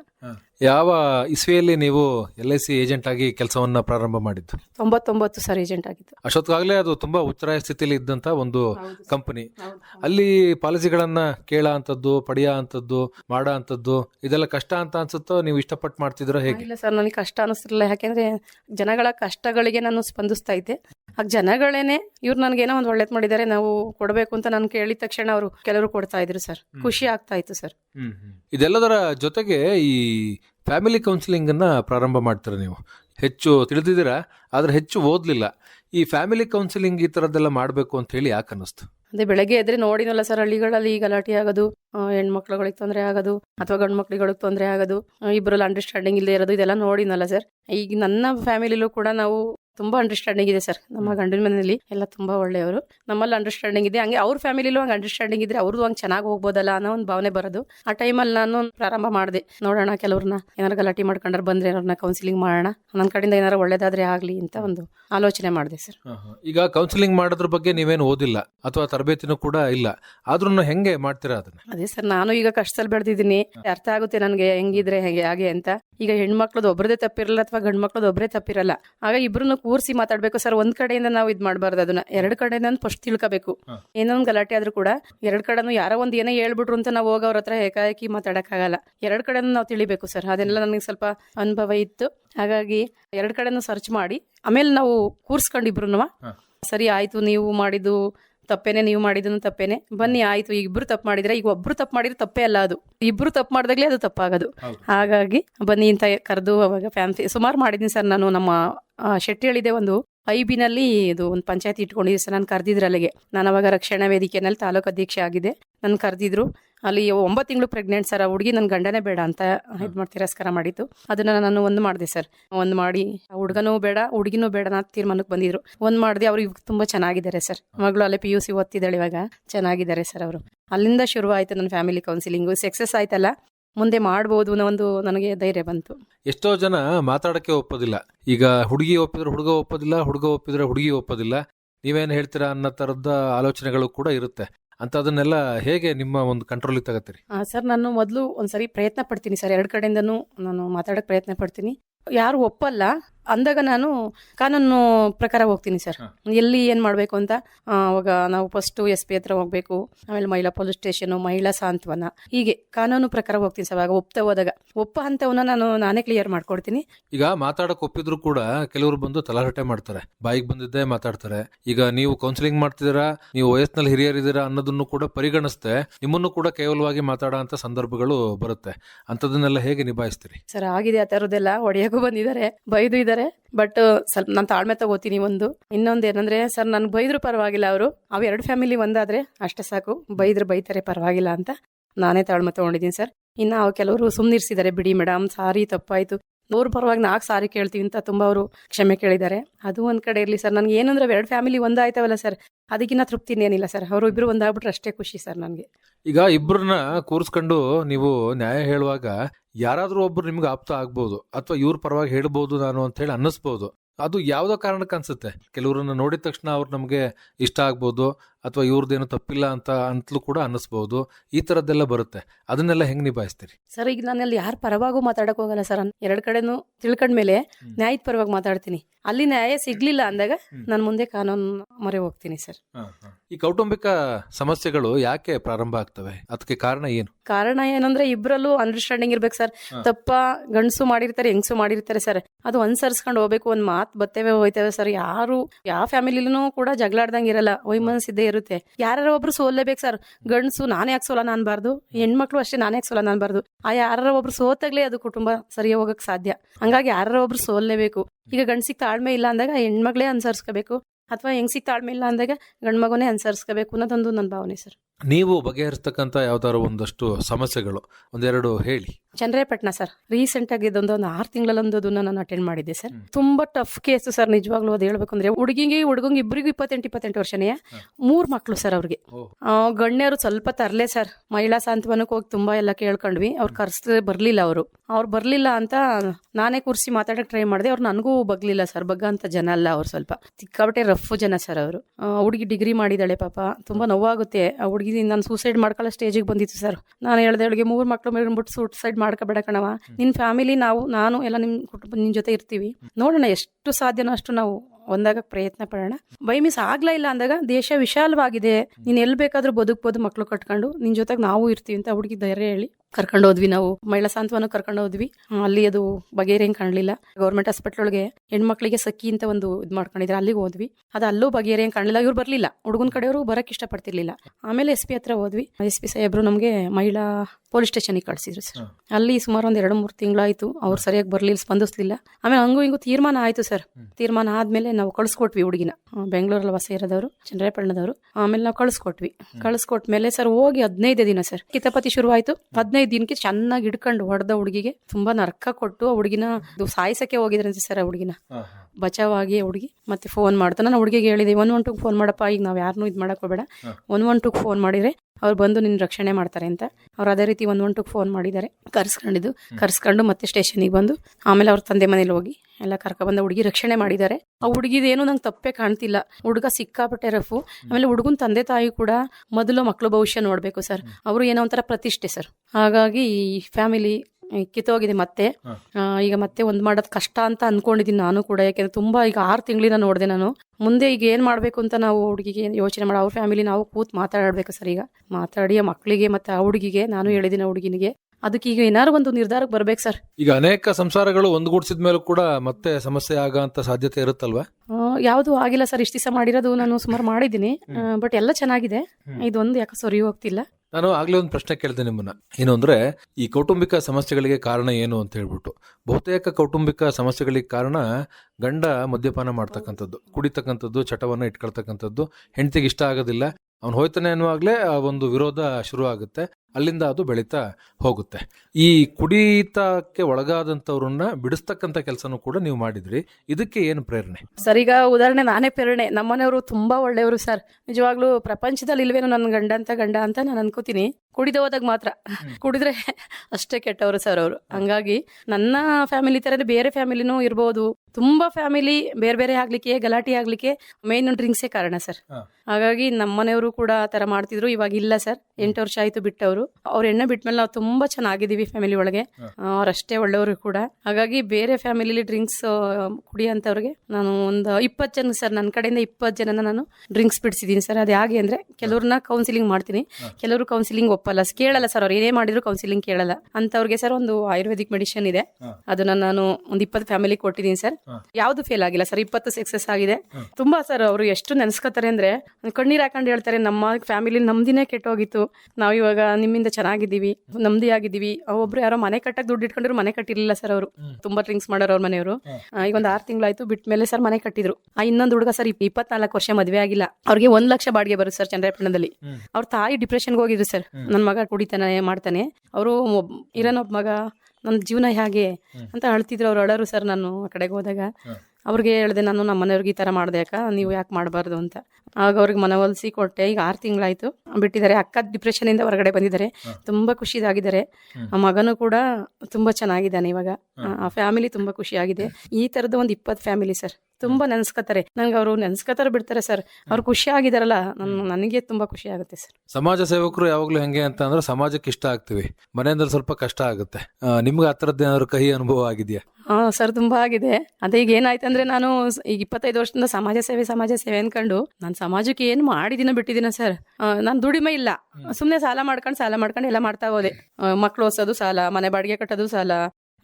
D: ಯಾವ ಇಸ್ವಿಯಲ್ಲಿ ನೀವು ಎಲ್ ಐ ಸಿ ಏಜೆಂಟ್ ಆಗಿ ಕೆಲಸವನ್ನ ಪ್ರಾರಂಭ ಮಾಡಿದ್ದು?
E: ತೊಂಬತ್ತೊಂಬತ್ತು ಸರ್ ಏಜೆಂಟ್ ಆಗಿತ್ತು
D: ಅಷ್ಟೊತ್ತಾಗಲೇ ಅದು ತುಂಬಾ ಉಚ್ಚರಾಯ ಸ್ಥಿತಿಯಲ್ಲಿ ಇದ್ದಂತ ಒಂದು ಕಂಪನಿ. ಅಲ್ಲಿ ಪಾಲಿಸಿಗಳನ್ನ ಕೇಳ ಅಂತದ್ದು ಪಡೆಯ ಅಂತದ್ದು ಮಾಡ ಅಂತದ್ದು ಇದೆಲ್ಲ ಕಷ್ಟ ಅಂತ ಅನ್ಸುತ್ತೋ ನೀವು ಇಷ್ಟಪಟ್ಟು ಮಾಡ್ತಿದ್ರೋ ಹೇಗೆ?
E: ಇಲ್ಲ ಸರ್ ನನಗೆ ಕಷ್ಟ ಅನಿಸ್ತಿರಲಿಲ್ಲ. ಯಾಕೆಂದ್ರೆ ಜನಗಳ ಕಷ್ಟಗಳಿಗೆ ನಾನು ಸ್ಪಂದಿಸ್ತಾ ಇದ್ದೆ. ಆಗ ಜನಗಳೇನೆ ಇವ್ರು ನನಗೇನೋ ಒಂದು ಒಳ್ಳೇದು ಮಾಡಿದ್ದಾರೆ ನಾವು ಕೊಡಬೇಕು ಅಂತ ನಾನು ಕೇಳಿದ ತಕ್ಷಣ ಅವರು ಕೆಲವರು ಕೊಡ್ತಾ ಇದ್ರು ಸರ್. ಖುಷಿ ಆಗ್ತಾ ಇತ್ತು ಸರ್.
D: ಇದೆಲ್ಲದರ ಜೊತೆಗೆ ಈ ಫ್ಯಾಮಿಲಿ ಕೌನ್ಸಿಲಿಂಗನ್ನು ಪ್ರಾರಂಭ ಮಾಡ್ತೀರ ನೀವು? ಹೆಚ್ಚು ತಿಳಿದಿದ್ದೀರಾ? ಆದರೆ ಹೆಚ್ಚು ಓದಲಿಲ್ಲ. ಈ ಫ್ಯಾಮಿಲಿ ಕೌನ್ಸಿಲಿಂಗ್ ಈ ಥರದ್ದೆಲ್ಲ ಮಾಡಬೇಕು ಅಂತ ಹೇಳಿ ಯಾಕೆ ಅನ್ನಿಸ್ತು?
E: ಅದೇ ಬೆಳಗ್ಗೆ ಎದ್ರೆ ನೋಡಿನಲ್ಲ ಸರ್, ಹಳ್ಳಿಗಳಲ್ಲಿ ಗಲಾಟೆ ಆಗೋದು ಹೆಣ್ಮಕ್ಳುಗಳಿಗೆ ತೊಂದರೆ ಆಗೋದು, ಅಥವಾ ಗಂಡು ಮಕ್ಳುಗಳಿಗೆ ತೊಂದರೆ ಆಗೋದು ಇಬ್ಬರಲ್ಲಿ ಅಂಡರ್ಸ್ಟ್ಯಾಂಡಿಂಗ್ ಇಲ್ಲದೆ ಇರೋದು, ಇದೆಲ್ಲ ನೋಡಿನಲ್ಲ ಸರ್. ಈಗ ನನ್ನ ಫ್ಯಾಮಿಲಿಲೂ ಕೂಡ ನಾವು ತುಂಬಾ ಅಂಡರ್ಸ್ಟ್ಯಾಂಡಿಂಗ್ ಇದೆ ಸರ್ ನಮ್ಮ ಗಂಡಿನ ಮನೆಯಲ್ಲಿ ಎಲ್ಲ ತುಂಬಾ ಒಳ್ಳೆಯವರು. ನಮ್ಮಲ್ಲಿ ಅಂಡರ್ಸ್ಟ್ಯಾಂಡಿಂಗ್ ಇದೆ. ಹಂಗೆ ಅವ್ರ ಫ್ಯಾಮಿಲಿಲೂ ಹಂಗೆ ಅಂಡರ್ಸ್ಟ್ಯಾಂಡಿಂಗ್ ಇದ್ರೆ ಅವ್ರದ್ದು ಹಂಗೆ ಚೆನ್ನಾಗಿ ಹೋಗ್ಬೋದಲ್ಲ ಅನ್ನೋ ಒಂದು ಭಾವನೆ ಬರೋದು. ಆ ಟೈಮಲ್ಲಿ ನಾನು ಪ್ರಾರಂಭ ಮಾಡಿದೆ. ನೋಡೋಣ ಕೆಲವ್ರನ್ನ ಏನಾರು ಗಲಾಟೆ ಮಾಡ್ಕೊಂಡ್ರೆ ಬಂದ್ರೆ ಅವ್ರನ್ನ ಕೌನ್ಸಿಲಿಂಗ್ ಮಾಡೋಣ. ನನ್ನ ಕಡೆಯಿಂದ ಏನಾರು ಒಳ್ಳೇದಾದ್ರೆ ಆಗಲಿ ಅಂತ ಒಂದು ಆಲೋಚನೆ ಮಾಡಿದೆ ಸರ್
D: ಈಗ ಕೌನ್ಸಿಲಿಂಗ್ ಮಾಡೋದ್ರ ಬಗ್ಗೆ ನೀವೇನು ಓದಿಲ್ಲ ಅಥವಾ ತರಬೇತಿನೂ ಕೂಡ ಇಲ್ಲ. ಆದ್ರೂ ಹೆಂಗೆ ಮಾಡ್ತೀರಾ ಅದನ್ನ?
E: ಅದೇ ಸರ್ ನಾನು ಈಗ ಕಷ್ಟದಲ್ಲಿ ಬೆಳೆದಿದ್ದೀನಿ. ಅರ್ಥ ಆಗುತ್ತೆ ನನಗೆ ಹೆಂಗಿದ್ರೆ ಹೇಗೆ ಹಾಗೆ ಅಂತ. ಈಗ ಹೆಣ್ಮಕ್ಳದ್ದು ಒಬ್ಬರದೇ ತಪ್ಪಿರಲ್ಲ ಅಥವಾ ಗಂಡು ಮಕ್ಳದ್ದು ಒಬ್ಬರೇ ತಪ್ಪಿರಲ್ಲ. ಆಗ ಇಬ್ರು ಕೂರಿಸಿ ಮಾತಾಡ್ಬೇಕು ಸರ್ ಒಂದ್ ಕಡೆಯಿಂದ ನಾವು ಇದ್ ಮಾಡಬಾರ್ದು ಅದನ್ನ. ಎರಡು ಕಡೆಯಿಂದ ಫಸ್ಟ್ ತಿಳ್ಕೋಬೇಕು. ಏನೋ ಒಂದು ಗಲಾಟೆ ಆದ್ರೂ ಕೂಡ ಎರಡ್ ಕಡೆನೂ ಯಾರೋ ಒಂದ್ ಏನೋ ಹೇಳ್ಬಿಟ್ರು ಅಂತ ನಾವು ಹೋಗೋರ ಹತ್ರ ಏಕಾಏಕಿ ಮಾತಾಡಕ್ಕಾಗಲ್ಲ. ಎರಡ್ ಕಡೆನೂ ನಾವು ತಿಳಿಬೇಕು ಸರ್ ಅದೆಲ್ಲ ನನಗೆ ಸ್ವಲ್ಪ ಅನುಭವ ಇತ್ತು. ಹಾಗಾಗಿ ಎರಡ್ ಕಡೆನೂ ಸರ್ಚ್ ಮಾಡಿ ಆಮೇಲೆ ನಾವು ಕೂರ್ಸ್ಕೊಂಡಿಬ್ರು. ಸರಿ ಆಯ್ತು ನೀವು ಮಾಡಿದ್ದು ತಪ್ಪೇನೆ ನೀವು ಮಾಡಿದನು ತಪ್ಪೇನೆ. ಬನ್ನಿ ಆಯ್ತು ಈಗ ಇಬ್ರು ತಪ್ಪು ಮಾಡಿದ್ರೆ ಈಗ ಒಬ್ರು ತಪ್ಪು ಮಾಡಿದ್ರೆ ತಪ್ಪೇ ಅಲ್ಲ ಅದು. ಇಬ್ರು ತಪ್ಪು ಮಾಡಿದಾಗ್ಲೇ ಅದು ತಪ್ಪಾಗದು. ಹಾಗಾಗಿ ಬನ್ನಿ ಅಂತ ಕರೆದು ಅವಾಗ ಫ್ಯಾಮಿಲಿ ಸುಮಾರು ಮಾಡಿದ್ದೀನಿ ಸರ್ ನಾನು ನಮ್ಮ ಆ, ಶೆಟ್ಟಿ ಹೇಳಿದೆ ಒಂದು ಐ ಬಿನಲ್ಲಿ ಇದು ಒಂದು ಪಂಚಾಯತ್ ಇಟ್ಕೊಂಡಿದ್ದೆ ಸರ್. ನಾನು ಕರೆದಿದ್ರು ಅಲ್ಲಿಗೆ. ನಾನು ಅವಾಗ ರಕ್ಷಣಾ ವೇದಿಕೆಯಲ್ಲಿ ತಾಲೂಕು ಅಧ್ಯಕ್ಷೆ ಆಗಿದೆ. ನನ್ನ ಕರೆದಿದ್ರು. ಅಲ್ಲಿ ಒಂಬತ್ತು ತಿಂಗಳು ಪ್ರೆಗ್ನೆಂಟ್ ಸರ್. ಆ ಹುಡುಗಿ ನನ್ನ ಗಂಡನೇ ಬೇಡ ಅಂತ ಇದು ಮಾಡಿ ತಿರಸ್ಕಾರ ಮಾಡಿತ್ತು. ಅದನ್ನು ನಾನು ಒಂದು ಮಾಡಿದೆ ಸರ್. ಒಂದು ಮಾಡಿ ಆ ಹುಡುಗನೂ ಬೇಡ ಹುಡುಗಿನೂ ಬೇಡ ಅಂತ ತೀರ್ಮಾನಕ್ಕೆ ಬಂದಿದ್ರು. ಒಂದು ಮಾಡಿದೆ ಅವ್ರು ಇವಾಗ ತುಂಬ ಚೆನ್ನಾಗಿದ್ದಾರೆ ಸರ್. ಮಗಳು ಅಲ್ಲೇ ಪಿ ಯು ಸಿ ಓದ್ತಿದ್ದಾಳೆ ಇವಾಗ. ಚೆನ್ನಾಗಿದ್ದಾರೆ ಸರ್ ಅವರು. ಅಲ್ಲಿಂದ ಶುರು ಆಯ್ತು ನನ್ನ ಫ್ಯಾಮಿಲಿ ಕೌನ್ಸಿಲಿಂಗು ಸಕ್ಸಸ್ ಆಯ್ತಲ್ಲ? ಮುಂದೆ ಮಾಡ್ಬೋದು ಅನ್ನೋ ಒಂದು ನನಗೆ ಧೈರ್ಯ ಬಂತು.
D: ಎಷ್ಟೋ ಜನ ಮಾತಾಡಕ್ಕೆ ಒಪ್ಪೋದಿಲ್ಲ. ಈಗ ಹುಡುಗಿ ಒಪ್ಪಿದ್ರೆ ಹುಡುಗ ಒಪ್ಪೋದಿಲ್ಲ ಹುಡುಗ ಒಪ್ಪಿದ್ರೆ ಹುಡುಗಿ ಒಪ್ಪೋದಿಲ್ಲ. ನೀವೇನು ಹೇಳ್ತೀರಾ ಅನ್ನೋ ಥರದ ಆಲೋಚನೆಗಳು ಕೂಡ ಇರುತ್ತೆ. ಅಂತದನ್ನೆಲ್ಲ ಹೇಗೆ ನಿಮ್ಮ ಒಂದು ಕಂಟ್ರೋಲಿಗೆ ತಗತ್ತೀರಿ
E: ಸರ್ ನಾನು ಮೊದಲು ಒಂದ್ಸರಿ ಪ್ರಯತ್ನ ಪಡ್ತೀನಿ ಸರ್. ಎರಡು ಕಡೆಯಿಂದನೂ ನಾನು ಮಾತಾಡೋಕೆ ಪ್ರಯತ್ನ ಪಡ್ತೀನಿ. ಯಾರು ಒಪ್ಪಲ್ಲ. ಅಂದಾಗ ನಾನು ಕಾನೂನು ಪ್ರಕಾರ ಹೋಗ್ತೀನಿ ಸರ್. ಎಲ್ಲಿ ಏನು ಮಾಡಬೇಕು ಅಂತ ಅವಾಗ ನಾವು ಫಸ್ಟು ಎಸ್ ಪಿ ಹತ್ರ ಹೋಗಬೇಕು. ಆಮೇಲೆ ಮಹಿಳಾ ಪೊಲೀಸ್ ಸ್ಟೇಷನು ಮಹಿಳಾ ಸಾಂತ್ವನ. ಹೀಗೆ ಕಾನೂನು ಪ್ರಕಾರ ಹೋಗ್ತೀನಿ ಸರ್. ಅವಾಗ ಒಪ್ತಾ ಹೋದಾಗ. ಒಪ್ಪ ಹಂತವನ್ನು ನಾನು ನಾನೇ ಕ್ಲಿಯರ್ ಮಾಡ್ಕೊಡ್ತೀನಿ.
D: ಈಗ ಮಾತಾಡಕ್ ಒಪ್ಪಿದ್ರು ಕೂಡ ಕೆಲವರು ಬಂದು ತಲಾಟೆ ಮಾಡ್ತಾರೆ. ಬಾಯಿಗೆ ಬಂದಿದ್ದೇ ಮಾತಾಡ್ತಾರೆ. ಈಗ ನೀವು ಕೌನ್ಸಿಲಿಂಗ್ ಮಾಡ್ತಿದ್ದೀರಾ ನೀವು ವಯಸ್ಸಿನಲ್ಲಿ ಹಿರಿಯರಿದ್ದೀರಾ ಅನ್ನೋದನ್ನು ಕೂಡ ಪರಿಗಣಿಸ್ತೆ ನಿಮ್ಮನ್ನು ಕೂಡ ಕೇವಲವಾಗಿ ಮಾತಾಡೋ ಸಂದರ್ಭಗಳು ಬರುತ್ತೆ. ಅಂಥದನ್ನೆಲ್ಲ ಹೇಗೆ ನಿಭಾಯಿಸ್ತೀರಿ?
E: ಸರ್ ಆಗಿದೆ ಆ ಥರದ್ದೆಲ್ಲ ಬಂದಿದ್ದಾರೆ ಬೈದು ಇದ್ದಾರೆ. ಬಟ್ ಸ್ವಲ್ಪ ನಾನು ತಾಳ್ಮೆ ತಗೋತೀನಿ ಒಂದು. ಇನ್ನೊಂದು ಏನಂದ್ರೆ, ಸರ್, ನನ್ಗೆ ಬೈದ್ರು ಪರವಾಗಿಲ್ಲ ಅವರು. ಅವು ಎರಡು ಫ್ಯಾಮಿಲಿ ಒಂದಾದ್ರೆ ಅಷ್ಟೇ ಸಾಕು. ಬೈದ್ರು ಬೈತಾರೆ ಪರವಾಗಿಲ್ಲ ಅಂತ ನಾನೇ ತಾಳ್ಮೆ ತಗೊಂಡಿದ್ದೀನಿ, ಸರ್. ಇನ್ನು ಅವು ಕೆಲವರು ಸುಮ್ಮನಿರ್ಸಿದ್ದಾರೆ ಬಿಡಿ ಮೇಡಮ್ ಸಾರಿ, ತಪ್ಪಾಯ್ತು. ಅವ್ರ ಪರವಾಗಿ ನಾಲ್ಕು ಸಾರಿ ಕೇಳ್ತೀವಿ ಅಂತ ತುಂಬ ಅವರು ಕ್ಷಮೆ ಕೇಳಿದ್ದಾರೆ. ಅದು ಒಂದ್ ಕಡೆ ಇರಲಿ ಸರ್. ನನಗೆ ಏನಂದ್ರೆ ಎರಡು ಫ್ಯಾಮಿಲಿ ಒಂದಾಯ್ತವಲ್ಲ ಸರ್. ಅದಕ್ಕಿಂತ ತೃಪ್ತಿ ಇನ್ನೇನಿಲ್ಲ ಸರ್. ಅವರು ಇಬ್ರು ಒಂದಾಗ್ಬಿಟ್ರೆ ಅಷ್ಟೇ ಖುಷಿ ಸರ್ ನನಗೆ.
D: ಈಗ ಇಬ್ಬರನ್ನ ಕೂರಿಸ್ಕೊಂಡು ನೀವು ನ್ಯಾಯ ಹೇಳುವಾಗ ಯಾರಾದರೂ ಒಬ್ರು ನಿಮ್ಗೆ ಆಪ್ತ ಆಗ್ಬೋದು ಅಥವಾ ಇವ್ರ ಪರವಾಗಿ ಹೇಳ್ಬೋದು ನಾನು ಅಂತ ಹೇಳಿ ಅನ್ನಿಸ್ಬೋದು. ಅದು ಯಾವುದೋ ಕಾರಣಕ್ಕೆ ಅನ್ಸುತ್ತೆ ಕೆಲವ್ರನ್ನ ನೋಡಿದ ತಕ್ಷಣ ಅವ್ರು ನಮಗೆ ಇಷ್ಟ ಆಗ್ಬೋದು. ಅಥವಾ ಇವ್ರದ್ದೇನು ತಪ್ಪಿಲ್ಲ ಅಂತ ಅಂತಲೂ ಕೂಡ ಅನ್ನಿಸ್ಬೋದು. ಈ ಥರದ್ದೆಲ್ಲ ಬರುತ್ತೆ. ಅದನ್ನೆಲ್ಲ ಹೆಂಗ್ ನಿಭಾಯಿಸ್ತೀರಿ?
E: ಸರ್ ಈಗ ನಾನಲ್ಲಿ ಯಾರ ಪರವಾಗೂ ಮಾತಾಡಕ್ ಹೋಗಲ್ಲ ಸರ್. ಎರಡು ಕಡೆನೂ ತಿಳ್ಕೊಂಡ್ಮೇಲೆ ನ್ಯಾಯದ ಪರವಾಗಿ ಮಾತಾಡ್ತೀನಿ. ಅಲ್ಲಿ ನ್ಯಾಯ ಸಿಗ್ಲಿಲ್ಲ ಅಂದಾಗ
D: ನನ್ನ
E: ನಾನು ಮುಂದೆ ಕಾನೂನು ಮೊರೆ ಹೋಗ್ತೀನಿ ಸರ್.
D: ಈ ಕೌಟುಂಬಿಕ ಸಮಸ್ಯೆಗಳು ಯಾಕೆ ಪ್ರಾರಂಭ ಆಗ್ತವೆ? ಅದಕ್ಕೆ ಕಾರಣ ಏನು?
E: ಕಾರಣ ಏನಂದ್ರೆ ಇಬ್ಬರಲ್ಲೂ ಅಂಡರ್ಸ್ಟ್ಯಾಂಡಿಂಗ್ ಇರ್ಬೇಕು ಸರ್. ತಪ್ಪ ಗಂಡಸು ಮಾಡಿರ್ತಾರೆ ಹೆಂಗಸು ಮಾಡಿರ್ತಾರೆ ಸರ್. ಅದು ಅನುಸರಿಸ್ಕೊಂಡು ಹೋಗ್ಬೇಕು ಒಂದ್ ಮಾತು ಬತ್ತೇವೆ ಹೋಯ್ತೇವೆ ಸರ್. ಯಾರು ಯಾವ ಫ್ಯಾಮಿಲಿನೂ ಕೂಡ ಜಗಳಾಡ್ದಂಗೆ ಇರಲ್ಲ. ವೈಮನಸ್ಸಿದ್ದೇ ಇರುತ್ತೆ. ಯಾರು ಒಬ್ರು ಸೋಲ್ಲೇಬೇಕು ಸರ್ ಗಂಡಸು, ನಾನು ಯಾಕೆ ಸೋಲನ ಅನ್ಬಾರ್ದು? ಹೆಣ್ಮಕ್ಳು ಅಷ್ಟೇ ನಾನು ಯಾಕೆ ಸೋಲನ ಅನ್ಬಾರ್ದು? ಆ ಯಾರು ಒಬ್ರು ಸೋತಾಗ್ಲೇ ಅದು ಕುಟುಂಬ ಸರಿ ಹೋಗಕ್ ಸಾಧ್ಯ. ಹಂಗಾಗಿ ಯಾರು ಒಬ್ರು ಸೋಲ್ಲೇಬೇಕು. ಈಗ ಗಂಡಸಿಗೆ ತಾಳ್ಮೆ ಇಲ್ಲ ಅಂದಾಗ ಹೆಣ್ಮಗಳೇ ಅನುಸರಿಸ್ಕೋಬೇಕು. ಅಥವಾ ಹೆಂಗ್ಸಿಗೆ ತಾಳ್ಮೆ ಇಲ್ಲ ಅಂದಾಗ ಗಂಡ್ಮಗುನೇ ಅನುಸರಿಸ್ಕೋಬೇಕು ಅನ್ನೋದೊಂದು ನನ್ನ ಭಾವನೆ ಸರ್
D: ನೀವು ಬಗೆಹರಿಸ್ತಕ್ಕಂಥ ಯಾವ್ದಾದ್ರು ಒಂದಷ್ಟು ಸಮಸ್ಯೆಗಳು ಒಂದೆರಡು ಹೇಳಿ.
E: ಚಂದ್ರಾಯಪಟ್ಟಣ ಸರ್ ರೀಸೆಂಟ್ ಆಗಿ ಇದೊಂದು ಒಂದು ಆರು ತಿಂಗಳಲ್ಲೊಂದು ಅದನ್ನ ನಾನು ಅಟೆಂಡ್ ಮಾಡಿದ್ದೆ ಸರ್. ತುಂಬಾ ಟಫ್ ಕೇಸು ಸರ್ ನಿಜವಾಗ್ಲೂ ಅದು ಹೇಳ್ಬೇಕಂದ್ರೆ ಹುಡುಗಿಗೆ ಹುಡುಗಂಗೆ ಇಬ್ಬರಿಗೂ ಇಪ್ಪತ್ತೆಂಟು ಇಪ್ಪತ್ತೆಂಟು ವರ್ಷನೇ. ಮೂರು ಮಕ್ಕಳು ಮಕ್ಳು ಸರ್ ಅವ್ರಿಗೆ. ಗಣ್ಯರು ಸ್ವಲ್ಪ ತರಲೆ ಸರ್. ಮಹಿಳಾ ಸಾಂತ್ವನಕ್ಕೆ ಹೋಗಿ ತುಂಬಾ ಎಲ್ಲ ಕೇಳ್ಕೊಂಡ್ವಿ. ಅವ್ರು ಕರ್ಸ್ ಬರ್ಲಿಲ್ಲ ಅವರು. ಅವ್ರು ಬರ್ಲಿಲ್ಲ ಅಂತ ನಾನೇ ಕೂರಿಸಿ ಮಾತಾಡಕ್ಕೆ ಟ್ರೈ ಮಾಡಿದೆ. ಅವ್ರು ನನಗೂ ಬಗ್ಲಿಲ್ಲ ಸರ್ ಬಗ್ಗ ಅಂತ ಜನ ಅಲ್ಲ ಅವ್ರು ಸ್ವಲ್ಪ. ಸಿಕ್ಕಾಬಟ್ಟೆ ರಫ್ ಜನ ಸರ್ ಅವರು. ಹುಡುಗಿ ಡಿಗ್ರಿ ಮಾಡಿದಾಳೆ ಪಾಪ. ತುಂಬಾ ನೋವಾಗುತ್ತೆ. ಆ ಹುಡುಗಿ ನಾನು ಸೂಸೈಡ್ ಮಾಡ್ಕೊಳ್ಳೋ ಸ್ಟೇಜಿಗೆ ಬಂದಿತ್ತು ಸರ್ ನಾನು ಹೇಳ್ದೆ ಅವಳಿಗೆ ಮೂರು ಮಕ್ಳು ಮೇಲ್ಬಿಟ್ಟು ಸೂಸೈಡ್ ಮಾಡ್ಕೋಬೇಡ ಕಣವ ನಿನ್ನ ಫ್ಯಾಮಿಲಿ ನಾವು ನಾನು ಎಲ್ಲ ನಿಮ್ಮ ಕುಟುಂಬ ನಿನ್ನ ಜೊತೆ ಇರ್ತೀವಿ. ನೋಡೋಣ ಎಷ್ಟು ಸಾಧ್ಯನೋ ಅಷ್ಟು ನಾವು ಒಂದಾಗ ಪ್ರಯತ್ನ ಪಡೋಣ. ಬೈ ಮಿಸ್ ಆಗ್ಲಾ ಇಲ್ಲ ಅಂದಾಗ ದೇಶ ವಿಶಾಲವಾಗಿದೆ. ನೀನ್ ಎಲ್ಲಿ ಬೇಕಾದ್ರೂ ಬದುಕ್ಬೋದು ಮಕ್ಳು ಕಟ್ಕೊಂಡು. ನಿನ್ ಜೊತೆಗೆ ನಾವು ಇರ್ತೀವಿ ಅಂತ ಹುಡುಗಿ ಧೈರ್ಯ ಹೇಳಿ. ಕರ್ಕೊಂಡು ಹೋದ್ವಿ ನಾವು. ಮಹಿಳಾ ಸಾಂತ್ವನ ಕರ್ಕೊಂಡು ಹೋದ್ವಿ. ಅಲ್ಲಿ ಅದು ಬಗೆಹರಿಯಂಗೆ ಕಾಣಲಿಲ್ಲ. ಗೌರ್ಮೆಂಟ್ ಹಾಸ್ಪಿಟ್ಲ್ ಒಳಗೆ ಹೆಣ್ಮಕ್ಳಿಗೆ ಸಖಿ ಅಂತ ಒಂದು ಇದು ಮಾಡ್ಕೊಂಡಿದ್ರೆ. ಅಲ್ಲಿಗೆ ಹೋದ್ವಿ. ಅದು ಅಲ್ಲೂ ಬಗೆಹರಿಯಂಗೆ ಕಾಣಲಿಲ್ಲ. ಇವ್ರು ಬರಲಿಲ್ಲ. ಹುಡುಗನ ಕಡೆಯವರು ಬರಕ್ಕೆ ಇಷ್ಟಪಡ್ತಿರ್ಲಿಲ್ಲ. ಆಮೇಲೆ ಎಸ್ ಪಿ ಹತ್ರ ಹೋದ್ವಿ. ಎಸ್ ಪಿ ಸಾಹೇಬ್ರು ನಮಗೆ ಮಹಿಳಾ ಪೊಲೀಸ್ ಸ್ಟೇಷನಿಗೆ ಕಳಿಸಿದ್ರು ಸರ್. ಅಲ್ಲಿ ಸುಮಾರು ಒಂದು ಎರಡು ಮೂರು ತಿಂಗಳಾಯಿತು. ಅವ್ರು ಸರಿಯಾಗಿ ಬರಲಿಲ್ಲ ಸ್ಪಂದಿಸ್ಲಿಲ್ಲ. ಆಮೇಲೆ ಹಂಗೂ ಹಿಂಗೂ ತೀರ್ಮಾನ ಆಯಿತು ಸರ್. ತೀರ್ಮಾನ ಆದಮೇಲೆ ನಾವು ಕಳಿಸ್ಕೊಟ್ವಿ ಹುಡುಗಿನ. ಬೆಂಗಳೂರಲ್ಲಿ ವಾಸ ಇರೋದವರು ಚಂದ್ರಾಯಪಟ್ಟಣದವರು ಆಮೇಲೆ ನಾವು ಕಳಿಸ್ಕೊಟ್ವಿ. ಕಳಿಸ್ಕೊಟ್ಮೇಲೆ ಸರ್ ಹೋಗಿ ಹದಿನೈದು ದಿನ ಸರ್. ಕಿತಪತಿ ಶುರುವಾಯಿತು. ಹದಿನೈದು ದಿನಕ್ಕೆ ಚೆನ್ನಾಗಿ ಹಿಡ್ಕೊಂಡು ಹೊಡೆದ ಹುಡುಗಿಗೆ ತುಂಬಾ ನರ್ಕ ಕೊಟ್ಟು ಆ ಹುಡುಗಿನ ಸಾಯಿಸಕ್ಕೆ ಹೋಗಿದ್ರಂತೆ ಸರ್ ಹುಡುಗಿನ. ಬಚಾವಾಗಿ ಹುಡುಗಿ ಮತ್ತೆ ಫೋನ್ ಮಾಡ್ತಾ ನಾನು ಹುಡುಗಿಗೆ ಹೇಳಿದೆ ಒನ್ ಒನ್ ಟೂಗೆ ಫೋನ್ ಮಾಡಪ್ಪ ಈಗ ನಾವು ಯಾರನ್ನೂ ಇದು ಮಾಡಕ್ ಹೋಗಬೇಡ. ಒನ್ ಒನ್ ಟೂಗೆ ಫೋನ್ ಮಾಡಿದ್ರೆ ಅವ್ರು ಬಂದು ನಿನ್ನ ರಕ್ಷಣೆ ಮಾಡ್ತಾರೆ ಅಂತ. ಅವ್ರು ಅದೇ ರೀತಿ ಒನ್ ಒನ್ ಟೂಗೆ ಫೋನ್ ಮಾಡಿದ್ದಾರೆ. ಕರ್ಸ್ಕೊಂಡಿದ್ದು. ಕರ್ಸ್ಕೊಂಡು ಮತ್ತೆ ಸ್ಟೇಷನಿಗೆ ಬಂದು ಆಮೇಲೆ ಅವ್ರ ತಂದೆ ಮನೇಲಿ ಹೋಗಿ ಎಲ್ಲ ಕರ್ಕೊಬಂದ ಹುಡುಗಿ ರಕ್ಷಣೆ ಮಾಡಿದ್ದಾರೆ. ಆ ಹುಡುಗಿದೇನು ನಂಗೆ ತಪ್ಪೇ ಕಾಣ್ತಿಲ್ಲ. ಹುಡುಗ ಸಿಕ್ಕಾಪಟ್ಟೆ ರಫು ಆಮೇಲೆ ಹುಡುಗನ ತಂದೆ ತಾಯಿ ಕೂಡ ಮೊದಲು ಮಕ್ಕಳು ಭವಿಷ್ಯ ನೋಡಬೇಕು ಸರ್. ಅವರು ಏನೋ ಒಂಥರ ಪ್ರತಿಷ್ಠೆ ಸರ್. ಹಾಗಾಗಿ ಈ ಫ್ಯಾಮಿಲಿ ಕಿತ್ತೋಗಿದೆ ಮತ್ತೆ. ಈಗ ಮತ್ತೆ ಒಂದು ಮಾಡೋದು ಕಷ್ಟ ಅಂತ ಅನ್ಕೊಂಡಿದ್ದೀನಿ ನಾನು ಕೂಡ. ಯಾಕೆಂದ್ರೆ ತುಂಬಾ ಈಗ ಆರು ತಿಂಗಳಿನ ನೋಡಿದೆ ನಾನು. ಮುಂದೆ ಈಗ ಏನು ಮಾಡಬೇಕು ಅಂತ ನಾವು ಹುಡುಗಿಗೆ ಯೋಚನೆ ಮಾಡಿ ಅವ್ರ ಫ್ಯಾಮಿಲಿ ನಾವು ಕೂತ್ ಮಾತಾಡಬೇಕು ಸರ್ ಈಗ. ಮಾತಾಡಿ ಮಕ್ಕಳಿಗೆ ಮತ್ತೆ ಆ ಹುಡುಗಿಗೆ ನಾನು ಹೇಳಿದ್ದೀನಿ ಹುಡುಗಿನಿಗೆ. ಅದಕ್ಕೆ ಈಗ ಏನಾರು ಒಂದು ನಿರ್ಧಾರಕ್ಕೆ ಬರ್ಬೇಕು ಸರ್.
D: ಈಗ ಅನೇಕ ಸಂಸಾರಗಳು ಒಂದುಗೂಡಿಸಿದ ಮೇಲೂ ಕೂಡ ಮತ್ತೆ ಸಮಸ್ಯೆ ಆಗಂತ ಸಾಧ್ಯತೆ ಇರುತ್ತಲ್ವಾ?
E: ಯಾವುದು ಆಗಿಲ್ಲ ಸರ್. ಇಷ್ಟು ದಿವಸ ಮಾಡಿರೋದು ನಾನು ಸುಮಾರು ಮಾಡಿದ್ದೀನಿ. ಬಟ್ ಎಲ್ಲ ಚೆನ್ನಾಗಿದೆ. ಇದೊಂದು ಯಾಕೆ ಸರಿ ಹೋಗ್ತಿಲ್ಲ.
D: ನಾನು ಆಗ್ಲೇ ಒಂದು ಪ್ರಶ್ನೆ ಕೇಳಿದೆ ನಿಮ್ಮನ್ನ. ಏನು ಅಂದ್ರೆ ಈ ಕೌಟುಂಬಿಕ ಸಮಸ್ಯೆಗಳಿಗೆ ಕಾರಣ ಏನು ಅಂತ ಹೇಳ್ಬಿಟ್ಟು. ಬಹುತೇಕ ಕೌಟುಂಬಿಕ ಸಮಸ್ಯೆಗಳಿಗೆ ಕಾರಣ ಗಂಡ ಮದ್ಯಪಾನ ಮಾಡ್ತಕ್ಕಂಥದ್ದು ಕುಡಿತಕ್ಕಂಥದ್ದು ಚಟವನ್ನ ಇಟ್ಕೊಳ್ತಕ್ಕಂಥದ್ದು. ಹೆಂಡತಿಗೆ ಇಷ್ಟ ಆಗೋದಿಲ್ಲ. ಅವ್ನು ಹೋಯ್ತಾನೆ ಅನ್ನುವಾಗಲೇ ಆ ಒಂದು ವಿರೋಧ ಶುರು ಆಗುತ್ತೆ ಅಲ್ಲಿಂದ ಅದು ಬೆಳೀತಾ ಹೋಗುತ್ತೆ. ಈ ಕುಡಿತಕ್ಕೆ ಒಳಗಾದಂಥವ್ರನ್ನ ಬಿಡಿಸ್ತಕ್ಕಂಥ ಕೆಲಸನೂ ಕೂಡ ನೀವು ಮಾಡಿದ್ರಿ. ಇದಕ್ಕೆ ಏನು ಪ್ರೇರಣೆ?
E: ಸರ್ ಈಗ ಉದಾಹರಣೆ ನಾನೇ ಪ್ರೇರಣೆ. ನಮ್ಮನೆಯವರು ತುಂಬಾ ಒಳ್ಳೆಯವರು ಸರ್. ನಿಜವಾಗ್ಲೂ ಪ್ರಪಂಚದಲ್ಲಿ ಇಲ್ವೇನೋ ನನ್ನ ಗಂಡ ಅಂತ ಗಂಡ ಅಂತ ನಾನು ಅನ್ಕೋತೀನಿ. ಕುಡಿದ ಹೋದಾಗ ಮಾತ್ರ. ಕುಡಿದ್ರೆ ಅಷ್ಟೇ ಕೆಟ್ಟವರು ಸರ್ ಅವರು. ಹಂಗಾಗಿ ನನ್ನ ಫ್ಯಾಮಿಲಿ ತರ ಬೇರೆ ಫ್ಯಾಮಿಲಿನೂ ಇರ್ಬೋದು. ತುಂಬಾ ಫ್ಯಾಮಿಲಿ ಬೇರೆ ಬೇರೆ ಆಗ್ಲಿಕ್ಕೆ ಗಲಾಟೆ ಆಗ್ಲಿಕ್ಕೆ ಮೇನ್ ಡ್ರಿಂಕ್ಸೇ ಕಾರಣ ಸರ್. ಹಾಗಾಗಿ ನಮ್ಮನೆಯವರು ಕೂಡ ಆ ತರ ಮಾಡ್ತಿದ್ರು. ಇವಾಗ ಇಲ್ಲ ಸರ್. ಎಂಟು ವರ್ಷ ಆಯ್ತು ಬಿಟ್ಟವರು. ಅವ್ರ. ಎಣ್ಣೆ ಬಿಟ್ಮೇಲೆ ನಾವು ತುಂಬಾ ಚೆನ್ನಾಗಿದ್ದೀವಿ ಫ್ಯಾಮಿಲಿ ಒಳಗೆ. ಅವರಷ್ಟೇ ಒಳ್ಳೆಯವರು ಕೂಡ. ಹಾಗಾಗಿ ಬೇರೆ ಫ್ಯಾಮಿಲಿಲಿ ಡ್ರಿಂಕ್ಸ್ ಕುಡಿಯೋಂಥವ್ರಿಗೆ ನಾನು ಒಂದು ಇಪ್ಪತ್ತು ಜನ ಸರ್ ನನ್ನ ಕಡೆಯಿಂದ ಇಪ್ಪತ್ತು ಜನನ ನಾನು ಡ್ರಿಂಕ್ಸ್ ಬಿಡಿಸಿದ್ದೀನಿ ಸರ್ ಅದು ಹೇಗೆ ಅಂದ್ರೆ ಕೆಲವ್ರನ್ನ ಕೌನ್ಸಿಲಿಂಗ್ ಮಾಡ್ತೀನಿ. ಕೆಲವರು ಕೌನ್ಸಿಲಿಂಗ್ ಒಪ್ಪಲ್ಲ. ಕೇಳಲ್ಲ ಸರ್ ಅವ್ರು. ಏನೇ ಮಾಡಿದ್ರು ಕೌನ್ಸಿಲಿಂಗ್ ಕೇಳಲ್ಲ. ಅಂತವ್ರಿಗೆ ಸರ್ ಒಂದು ಆಯುರ್ವೇದಿಕ್ ಮೆಡಿಸಿನ್ ಇದೆ. ಅದನ್ನ ನಾನು ಒಂದು ಇಪ್ಪತ್ತು ಫ್ಯಾಮಿಲಿ ಕೊಟ್ಟಿದ್ದೀನಿ ಸರ್ ಯಾವ್ದು ಫೇಲ್ ಆಗಿಲ್ಲ ಸರ್ ಇಪ್ಪತ್ತು ಸಕ್ಸಸ್ ಆಗಿದೆ. ತುಂಬಾ ಸರ್ ಅವರು ಎಷ್ಟು ನೆನೆಸ್ಕೋತಾರೆ ಅಂದ್ರೆ ಕಣ್ಣೀರ್ ಹಾಕೊಂಡು ಹೇಳ್ತಾರೆ ನಮ್ಮ ಫ್ಯಾಮಿಲಿ ನಮ್ದಿನೇ ಕೆಟ್ಟೋಗಿತ್ತು. ನಾವು ಇವಾಗ ನಿಮ್ಮಿಂದ ಚೆನ್ನಾಗಿದ್ದೀವಿ ನಮ್ದಿ ಆಗಿದ್ದೀವಿ. ಒಬ್ರು ಯಾರೋ ಮನೆ ಕಟ್ಟಕ್ ದುಡ್ಡು ಇಟ್ಕೊಂಡ್ರು ಮನೆ ಕಟ್ಟಿರ್ಲಿಲ್ಲ ಸರ್ ಅವರು. ತುಂಬಾ ಡ್ರಿಂಕ್ಸ್ ಮಾಡೋರು ಅವ್ರ ಮನೆಯವರು. ಈಗ ಒಂದು ಆರು ತಿಂಗಳಾಯ್ತು ಬಿಟ್ಟ ಮೇಲೆ ಸರ್ ಮನೆ ಕಟ್ಟಿದ್ರು. ಆ ಇನ್ನೊಂದು ಹುಡುಗ ಸರ್ ಇಪ್ಪತ್ನಾಲ್ಕು ವರ್ಷ ಮದುವೆ ಆಗಿಲ್ಲ. ಅವ್ರಿಗೆ ಒಂದ್ ಲಕ್ಷ ಬಾಡಿಗೆ ಬರುತ್ತೆ ಸರ್ ಚಂದ್ರಪಟ್ಟಣದಲ್ಲಿ ಅವ್ರ ತಾಯಿ ಡಿಪ್ರೆಷನ್ಗೆ ಹೋಗಿದ್ರು ಸರ್. ನನ್ನ ಮಗ ಕುಡಿತಾನೆ ಮಾಡ್ತಾನೆ. ಅವರು ಇರೋನೊಬ್ಬ ಮಗ ನನ್ನ ಜೀವನ ಹೇಗೆ ಅಂತ ಅಳ್ತಿದ್ರು ಅವ್ರು ಅಳರು ಸರ್ ನಾನು ಆ ಕಡೆಗೆ ಹೋದಾಗ. ಅವ್ರಿಗೆ ಹೇಳಿದೆ ನಾನು ನಮ್ಮ ಮನೆಯವ್ರಿಗೆ ಈ ಥರ ಮಾಡಿದೆ ಅಕ್ಕ ನೀವು ಯಾಕೆ ಮಾಡಬಾರ್ದು ಅಂತ. ಆಗ ಅವ್ರಿಗೆ ಮನವೊಲಿಸಿ ಕೊಟ್ಟೆ. ಈಗ ಆರು ತಿಂಗಳಾಯಿತು. ಬಿಟ್ಟಿದ್ದಾರೆ. ಅಕ್ಕ ಡಿಪ್ರೆಷನಿಂದ ಹೊರಗಡೆ ಬಂದಿದ್ದಾರೆ. ತುಂಬ ಖುಷಿದಾಗಿದ್ದಾರೆ. ಆ ಮಗನೂ ಕೂಡ ತುಂಬ ಚೆನ್ನಾಗಿದ್ದಾನೆ ಇವಾಗ. ಆ ಫ್ಯಾಮಿಲಿ ತುಂಬ ಖುಷಿಯಾಗಿದೆ. ಈ ತರದ ಒಂದು ಇಪ್ಪತ್ತು ಫ್ಯಾಮಿಲಿ ಸರ್. ತುಂಬಾ ನೆನ್ಸ್ಕೊತಾರೆ. ನಂಗೆ ಅವರು ನೆನ್ಸ್ಕೊತಾರೆ ಬಿಡ್ತಾರೆ ಸರ್. ಅವ್ರು ಖುಷಿ ಆಗಿದಾರಲ್ಲ ನನ್ ನನಗೆ ತುಂಬಾ ಖುಷಿ ಆಗುತ್ತೆ ಸರ್.
D: ಸಮಾಜ ಸೇವಕರು ಯಾವಾಗ್ಲೂ ಹೆಂಗೆ ಅಂತ ಅಂದ್ರೆ ಸಮಾಜಕ್ಕೆ ಇಷ್ಟ ಆಗ್ತೀವಿ. ಮನೆಯಿಂದ ಸ್ವಲ್ಪ ಕಷ್ಟ ಆಗುತ್ತೆ. ನಿಮ್ಗೆ ಆ ಥರದ್ದು ಏನಾದ್ರು ಕಹಿ ಅನುಭವ ಆಗಿದೆಯಾ?
E: ಹಾ ಸರ್ ತುಂಬಾ ಆಗಿದೆ. ಅದೇ ಈಗ ಏನಾಯ್ತು ಅಂದ್ರೆ ನಾನು ಈಗ ಇಪ್ಪತ್ತೈದು ವರ್ಷದಿಂದ ಸಮಾಜ ಸೇವೆ ಸಮಾಜ ಸೇವೆ ಅನ್ಕೊಂಡು ನಾನು ಸಮಾಜಕ್ಕೆ ಏನು ಮಾಡಿದಿನ ಬಿಟ್ಟಿದ್ದೀನ ಸರ್. ನಾನು ದುಡಿಮೆ ಇಲ್ಲ. ಸುಮ್ಮನೆ ಸಾಲ ಮಾಡ್ಕೊಂಡು ಸಾಲ ಮಾಡ್ಕೊಂಡು ಎಲ್ಲ ಮಾಡ್ತಾ ಹೋದೆ. ಮಕ್ಳು ಓದಿಸೋದು ಸಾಲ ಮನೆ ಬಾಡಿಗೆ ಕಟ್ಟೋದು ಸಾಲ